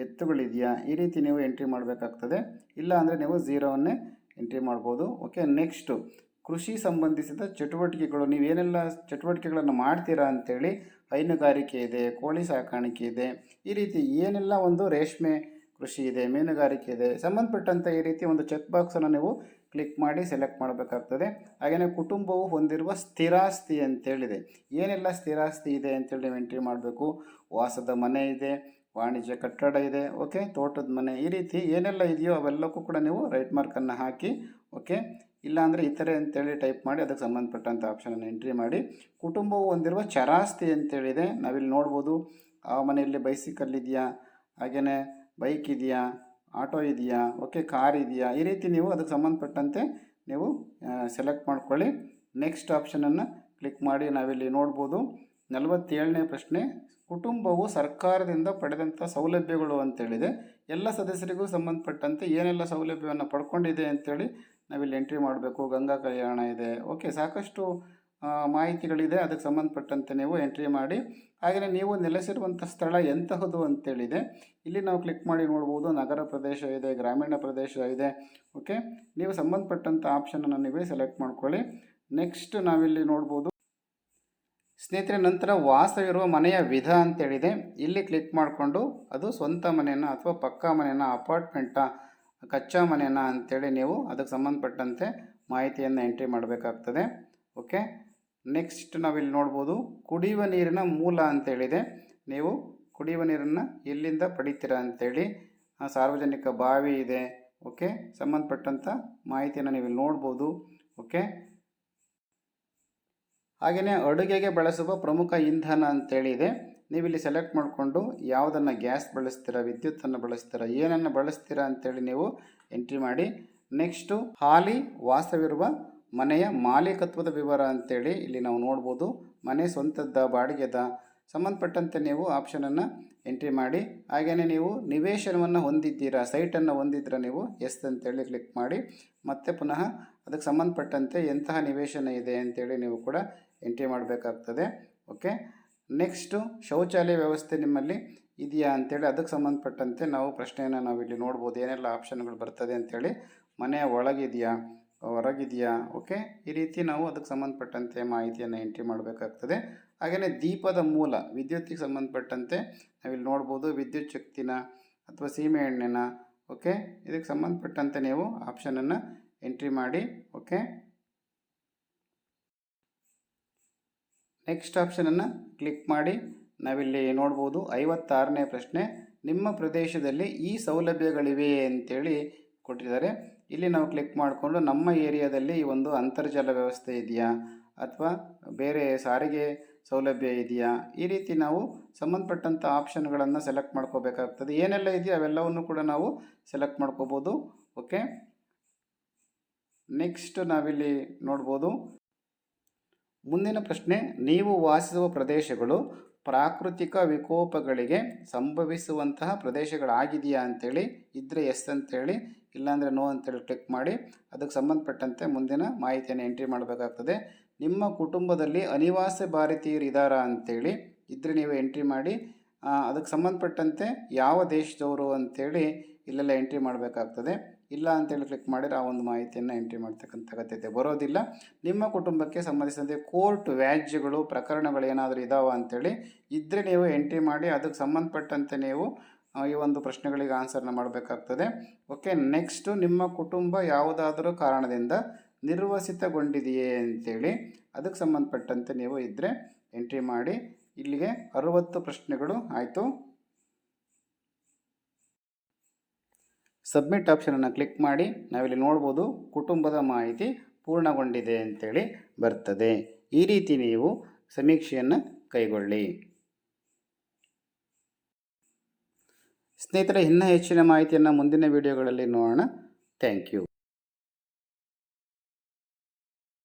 Speaker 1: ಎತ್ತುಗಳಿದೆಯಾ, ಈ ರೀತಿ ನೀವು ಎಂಟ್ರಿ ಮಾಡಬೇಕಾಗ್ತದೆ. ಇಲ್ಲ ಅಂದರೆ ನೀವು ಝೀರೋವನ್ನೇ ಎಂಟ್ರಿ ಮಾಡ್ಬೋದು. Okay, next. ಕೃಷಿ ಸಂಬಂಧಿಸಿದ ಚಟುವಟಿಕೆಗಳು, ನೀವೇನೆಲ್ಲ ಚಟುವಟಿಕೆಗಳನ್ನು ಮಾಡ್ತೀರಾ ಅಂತೇಳಿ ಹೈನುಗಾರಿಕೆ ಇದೆ, ಕೋಳಿ ಸಾಕಾಣಿಕೆ ಇದೆ, ಈ ರೀತಿ ಏನೆಲ್ಲ ಒಂದು ರೇಷ್ಮೆ ಕೃಷಿ ಇದೆ, ಮೀನುಗಾರಿಕೆ ಇದೆ ಸಂಬಂಧಪಟ್ಟಂಥ ಈ ರೀತಿ ಒಂದು ಚೆಕ್ ಬಾಕ್ಸನ್ನು ನೀವು ಕ್ಲಿಕ್ ಮಾಡಿ ಸೆಲೆಕ್ಟ್ ಮಾಡಬೇಕಾಗ್ತದೆ. ಹಾಗೆಯೇ ಕುಟುಂಬವು ಹೊಂದಿರುವ ಸ್ಥಿರಾಸ್ತಿ ಅಂತೇಳಿದೆ. ಏನೆಲ್ಲ ಸ್ಥಿರಾಸ್ತಿ ಇದೆ ಅಂತೇಳಿ ನೀವು ಎಂಟ್ರಿ ಮಾಡಬೇಕು. ವಾಸದ ಮನೆ ಇದೆ, ವಾಣಿಜ್ಯ ಕಟ್ಟಡ ಇದೆ ಓಕೆ ತೋಟದ ಮನೆ, ಈ ರೀತಿ ಏನೆಲ್ಲ ಇದೆಯೋ ಅವೆಲ್ಲಕ್ಕೂ ಕೂಡ ನೀವು ರೈಟ್ ಮಾರ್ಕನ್ನು ಹಾಕಿ ಓಕೆ ಇಲ್ಲಾಂದರೆ ಇತರೆ ಅಂತೇಳಿ ಟೈಪ್ ಮಾಡಿ ಅದಕ್ಕೆ ಸಂಬಂಧಪಟ್ಟಂಥ ಆಪ್ಷನನ್ನು ಎಂಟ್ರಿ ಮಾಡಿ. ಕುಟುಂಬವು ಹೊಂದಿರುವ ಚರಾಸ್ತಿ ಅಂತೇಳಿದೆ. ನಾವಿಲ್ಲಿ ನೋಡ್ಬೋದು, ಆ ಮನೆಯಲ್ಲಿ ಬೈಸಿಕಲ್ ಇದೆಯಾ? ಹಾಗೆಯೇ ಬೈಕ್ ಇದೆಯಾ? ಆಟೋ ಇದೆಯಾ? ಓಕೆ ಕಾರ್ ಇದೆಯಾ? ಈ ರೀತಿ ನೀವು ಅದಕ್ಕೆ ಸಂಬಂಧಪಟ್ಟಂತೆ ನೀವು ಸೆಲೆಕ್ಟ್ ಮಾಡ್ಕೊಳ್ಳಿ. ನೆಕ್ಸ್ಟ್ ಆಪ್ಷನನ್ನು ಕ್ಲಿಕ್ ಮಾಡಿ ನಾವಿಲ್ಲಿ ನೋಡ್ಬೋದು. ನಲವತ್ತೇಳನೇ ಪ್ರಶ್ನೆ, ಕುಟುಂಬವು ಸರ್ಕಾರದಿಂದ ಪಡೆದಂಥ ಸೌಲಭ್ಯಗಳು ಅಂತೇಳಿದೆ. ಎಲ್ಲ ಸದಸ್ಯರಿಗೂ ಸಂಬಂಧಪಟ್ಟಂತೆ ಏನೆಲ್ಲ ಸೌಲಭ್ಯವನ್ನು ಪಡ್ಕೊಂಡಿದೆ ಅಂತೇಳಿ ನಾವಿಲ್ಲಿ ಎಂಟ್ರಿ ಮಾಡಬೇಕು, ಗಂಗಾ ಕಲ್ಯಾಣ ಇದೆ. ಓಕೆ ಸಾಕಷ್ಟು ಮಾಹಿತಿಗಳಿದೆ. ಅದಕ್ಕೆ ಸಂಬಂಧಪಟ್ಟಂತೆ ನೀವು ಎಂಟ್ರಿ ಮಾಡಿ. ಹಾಗೆಯೇ ನೀವು ನೆಲೆಸಿರುವಂಥ ಸ್ಥಳ ಎಂತಹದು ಅಂತೇಳಿದೆ. ಇಲ್ಲಿ ನಾವು ಕ್ಲಿಕ್ ಮಾಡಿ ನೋಡ್ಬೋದು. ನಗರ ಪ್ರದೇಶ ಇದೆ, ಗ್ರಾಮೀಣ ಪ್ರದೇಶ ಇದೆ. ಓಕೆ ನೀವು ಸಂಬಂಧಪಟ್ಟಂಥ ಆಪ್ಷನನ್ನು ನೀವೇ ಸೆಲೆಕ್ಟ್ ಮಾಡ್ಕೊಳ್ಳಿ. ನೆಕ್ಸ್ಟ್ ನಾವಿಲ್ಲಿ ನೋಡ್ಬೋದು. ಸ್ನೇಹಿತರೆ, ನಂತರ ವಾಸವಿರುವ ಮನೆಯ ವಿಧ ಅಂತೇಳಿದೆ. ಇಲ್ಲಿ ಕ್ಲಿಕ್ ಮಾಡಿಕೊಂಡು ಅದು ಸ್ವಂತ ಮನೆಯನ್ನು ಅಥವಾ ಪಕ್ಕಾ ಮನೆಯನ್ನು ಅಪಾರ್ಟ್ಮೆಂಟಾ ಕಚ್ಚಾ ಮನೆಯನ್ನ ಅಂಥೇಳಿ ನೀವು ಅದಕ್ಕೆ ಸಂಬಂಧಪಟ್ಟಂತೆ ಮಾಹಿತಿಯನ್ನು ಎಂಟ್ರಿ ಮಾಡಬೇಕಾಗ್ತದೆ. ಓಕೆ ನೆಕ್ಸ್ಟ್ ನಾವಿಲ್ಲಿ ನೋಡ್ಬೋದು ಕುಡಿಯುವ ನೀರಿನ ಮೂಲ ಅಂತೇಳಿದೆ. ನೀವು ಕುಡಿಯುವ ನೀರನ್ನು ಎಲ್ಲಿಂದ ಪಡಿತೀರ ಅಂಥೇಳಿ ಸಾರ್ವಜನಿಕ ಬಾವಿ ಇದೆ. ಓಕೆ ಸಂಬಂಧಪಟ್ಟಂಥ ಮಾಹಿತಿಯನ್ನು ನೀವು ನೋಡ್ಬೋದು. ಓಕೆ ಹಾಗೆಯೇ ಅಡುಗೆಗೆ ಬಳಸುವ ಪ್ರಮುಖ ಇಂಧನ ಅಂತೇಳಿ ಇದೆ ನೀವು ಇಲ್ಲಿ ಸೆಲೆಕ್ಟ್ ಮಾಡಿಕೊಂಡು ಯಾವುದನ್ನು ಗ್ಯಾಸ್ ಬಳಸ್ತೀರಾ ವಿದ್ಯುತ್ತನ್ನು ಬಳಸ್ತೀರಾ, ಏನನ್ನು ಬಳಸ್ತೀರಾ ಅಂತೇಳಿ ನೀವು ಎಂಟ್ರಿ ಮಾಡಿ. ನೆಕ್ಸ್ಟು ಹಾಲಿ ವಾಸವಿರುವ ಮನೆಯ ಮಾಲೀಕತ್ವದ ವಿವರ ಅಂತೇಳಿ ಇಲ್ಲಿ ನಾವು ನೋಡ್ಬೋದು. ಮನೆ ಸ್ವಂತದ್ದ, ಬಾಡಿಗೆದ ಸಂಬಂಧಪಟ್ಟಂತೆ ನೀವು ಆಪ್ಷನನ್ನು ಎಂಟ್ರಿ ಮಾಡಿ. ಹಾಗೆಯೇ ನೀವು ನಿವೇಶನವನ್ನು ಹೊಂದಿದ್ದೀರಾ ಸೈಟನ್ನು ಹೊಂದಿದ್ದೀರಾ ನೀವು ಎಸ್ ಅಂತೇಳಿ ಕ್ಲಿಕ್ ಮಾಡಿ. ಮತ್ತೆ ಪುನಃ ಅದಕ್ಕೆ ಸಂಬಂಧಪಟ್ಟಂತೆ ಎಂತಹ ನಿವೇಶನ ಇದೆ ಅಂತೇಳಿ ನೀವು ಕೂಡ ಎಂಟ್ರಿ ಮಾಡಬೇಕಾಗ್ತದೆ. ಓಕೆ ನೆಕ್ಸ್ಟು ಶೌಚಾಲಯ ವ್ಯವಸ್ಥೆ ನಿಮ್ಮಲ್ಲಿ ಇದೆಯಾ ಅಂತೇಳಿ ಅದಕ್ಕೆ ಸಂಬಂಧಪಟ್ಟಂತೆ ನಾವು ಪ್ರಶ್ನೆಯನ್ನು ನಾವಿಲ್ಲಿ ನೋಡ್ಬೋದು, ಏನೆಲ್ಲ ಆಪ್ಷನ್ಗಳು ಬರ್ತದೆ ಅಂತೇಳಿ ಮನೆಯ ಒಳಗಿದೆಯಾ, ಹೊರಗಿದೆಯಾ, ಓಕೆ? ಈ ರೀತಿ ನಾವು ಅದಕ್ಕೆ ಸಂಬಂಧಪಟ್ಟಂತೆ ಮಾಹಿತಿಯನ್ನು ಎಂಟ್ರಿ ಮಾಡಬೇಕಾಗ್ತದೆ. ಹಾಗೆಯೇ ದೀಪದ ಮೂಲ, ವಿದ್ಯುತ್ತಿಗೆ ಸಂಬಂಧಪಟ್ಟಂತೆ ನಾವಿಲ್ಲಿ ನೋಡ್ಬೋದು ವಿದ್ಯುತ್ ಶಕ್ತಿನ ಅಥವಾ ಸೀಮೆ ಎಣ್ಣೆನ, ಓಕೆ? ಇದಕ್ಕೆ ಸಂಬಂಧಪಟ್ಟಂತೆ ನೀವು ಆಪ್ಷನನ್ನು ಎಂಟ್ರಿ ಮಾಡಿ, ಓಕೆ? ನೆಕ್ಸ್ಟ್ ಆಪ್ಷನನ್ನು ಕ್ಲಿಕ್ ಮಾಡಿ, ನಾವಿಲ್ಲಿ ನೋಡ್ಬೋದು ಐವತ್ತಾರನೇ ಪ್ರಶ್ನೆ. ನಿಮ್ಮ ಪ್ರದೇಶದಲ್ಲಿ ಈ ಸೌಲಭ್ಯಗಳಿವೆಯೇ ಅಂತೇಳಿ ಕೊಟ್ಟಿದ್ದಾರೆ. ಇಲ್ಲಿ ನಾವು ಕ್ಲಿಕ್ ಮಾಡಿಕೊಂಡು ನಮ್ಮ ಏರಿಯಾದಲ್ಲಿ ಈ ಒಂದು ಅಂತರ್ಜಲ ವ್ಯವಸ್ಥೆ ಇದೆಯಾ? ಅಥವಾ ಬೇರೆ ಸಾರಿಗೆ ಸೌಲಭ್ಯ ಇದೆಯಾ? ಈ ರೀತಿ ನಾವು ಸಂಬಂಧಪಟ್ಟಂಥ ಆಪ್ಷನ್ಗಳನ್ನು ಸೆಲೆಕ್ಟ್ ಮಾಡ್ಕೋಬೇಕಾಗ್ತದೆ. ಏನೆಲ್ಲ ಇದೆಯೋ ಅವೆಲ್ಲವನ್ನು ಕೂಡ ನಾವು ಸೆಲೆಕ್ಟ್ ಮಾಡ್ಕೋಬೋದು. ಓಕೆ ನೆಕ್ಸ್ಟ್ ನಾವಿಲ್ಲಿ ನೋಡ್ಬೋದು. ಮುಂದಿನ ಪ್ರಶ್ನೆ, ನೀವು ವಾಸಿಸುವ ಪ್ರದೇಶಗಳು ಪ್ರಾಕೃತಿಕ ವಿಕೋಪಗಳಿಗೆ ಸಂಭವಿಸುವಂತಹ ಪ್ರದೇಶಗಳಾಗಿದೆಯಾ ಅಂಥೇಳಿ ಇದ್ದರೆ ಎಸ್ ಅಂತೇಳಿ, ಇಲ್ಲಾಂದರೆ ನೋ ಅಂತೇಳಿ ಕ್ಲಿಕ್ ಮಾಡಿ, ಅದಕ್ಕೆ ಸಂಬಂಧಪಟ್ಟಂತೆ ಮುಂದಿನ ಮಾಹಿತಿಯನ್ನು ಎಂಟ್ರಿ ಮಾಡಬೇಕಾಗ್ತದೆ. ನಿಮ್ಮ ಕುಟುಂಬದಲ್ಲಿ ಅನಿವಾಸಿ ಭಾರತೀಯರು ಇದ್ದಾರಾ ಅಂತೇಳಿ ಇದ್ದರೆ ನೀವು ಎಂಟ್ರಿ ಮಾಡಿ ಅದಕ್ಕೆ ಸಂಬಂಧಪಟ್ಟಂತೆ ಯಾವ ದೇಶದವರು ಅಂಥೇಳಿ ಇಲ್ಲೆಲ್ಲ ಎಂಟ್ರಿ ಮಾಡಬೇಕಾಗ್ತದೆ. ಇಲ್ಲ ಅಂತೇಳಿ ಕ್ಲಿಕ್ ಮಾಡಿದರೆ ಆ ಒಂದು ಮಾಹಿತಿಯನ್ನು ಎಂಟ್ರಿ ಮಾಡ್ತಕ್ಕಂಥ ಅಗತ್ಯತೆ ಬರೋದಿಲ್ಲ. ನಿಮ್ಮ ಕುಟುಂಬಕ್ಕೆ ಸಂಬಂಧಿಸಿದಂತೆ ಕೋರ್ಟ್ ವ್ಯಾಜ್ಯಗಳು, ಪ್ರಕರಣಗಳು ಏನಾದರೂ ಇದಾವ ಅಂತೇಳಿ ಇದ್ದರೆ ನೀವು ಎಂಟ್ರಿ ಮಾಡಿ ಅದಕ್ಕೆ ಸಂಬಂಧಪಟ್ಟಂತೆ ನೀವು ಈ ಒಂದು ಪ್ರಶ್ನೆಗಳಿಗೆ ಆನ್ಸರ್ನ ಮಾಡಬೇಕಾಗ್ತದೆ. ಓಕೆ ನೆಕ್ಸ್ಟು ನಿಮ್ಮ ಕುಟುಂಬ ಯಾವುದಾದರೂ ಕಾರಣದಿಂದ ನಿರ್ವಸಿತಗೊಂಡಿದೆಯೇ ಅಂತೇಳಿ ಅದಕ್ಕೆ ಸಂಬಂಧಪಟ್ಟಂತೆ ನೀವು ಇದ್ದರೆ ಎಂಟ್ರಿ ಮಾಡಿ. ಇಲ್ಲಿಗೆ ಅರುವತ್ತು ಪ್ರಶ್ನೆಗಳು ಆಯಿತು. ಸಬ್ಮಿಟ್ ಆಪ್ಷನನ್ನು ಕ್ಲಿಕ್ ಮಾಡಿ, ನಾವಿಲ್ಲಿ ನೋಡ್ಬೋದು ಕುಟುಂಬದ ಮಾಹಿತಿ ಪೂರ್ಣಗೊಂಡಿದೆ ಅಂತೇಳಿ ಬರ್ತದೆ. ಈ ರೀತಿ ನೀವು ಸಮೀಕ್ಷೆಯನ್ನು ಕೈಗೊಳ್ಳಿ. ಸ್ನೇಹಿತರೆ, ಇನ್ನೂ ಹೆಚ್ಚಿನ ಮಾಹಿತಿಯನ್ನು ಮುಂದಿನ ವಿಡಿಯೋಗಳಲ್ಲಿ ನೋಡೋಣ. Thank you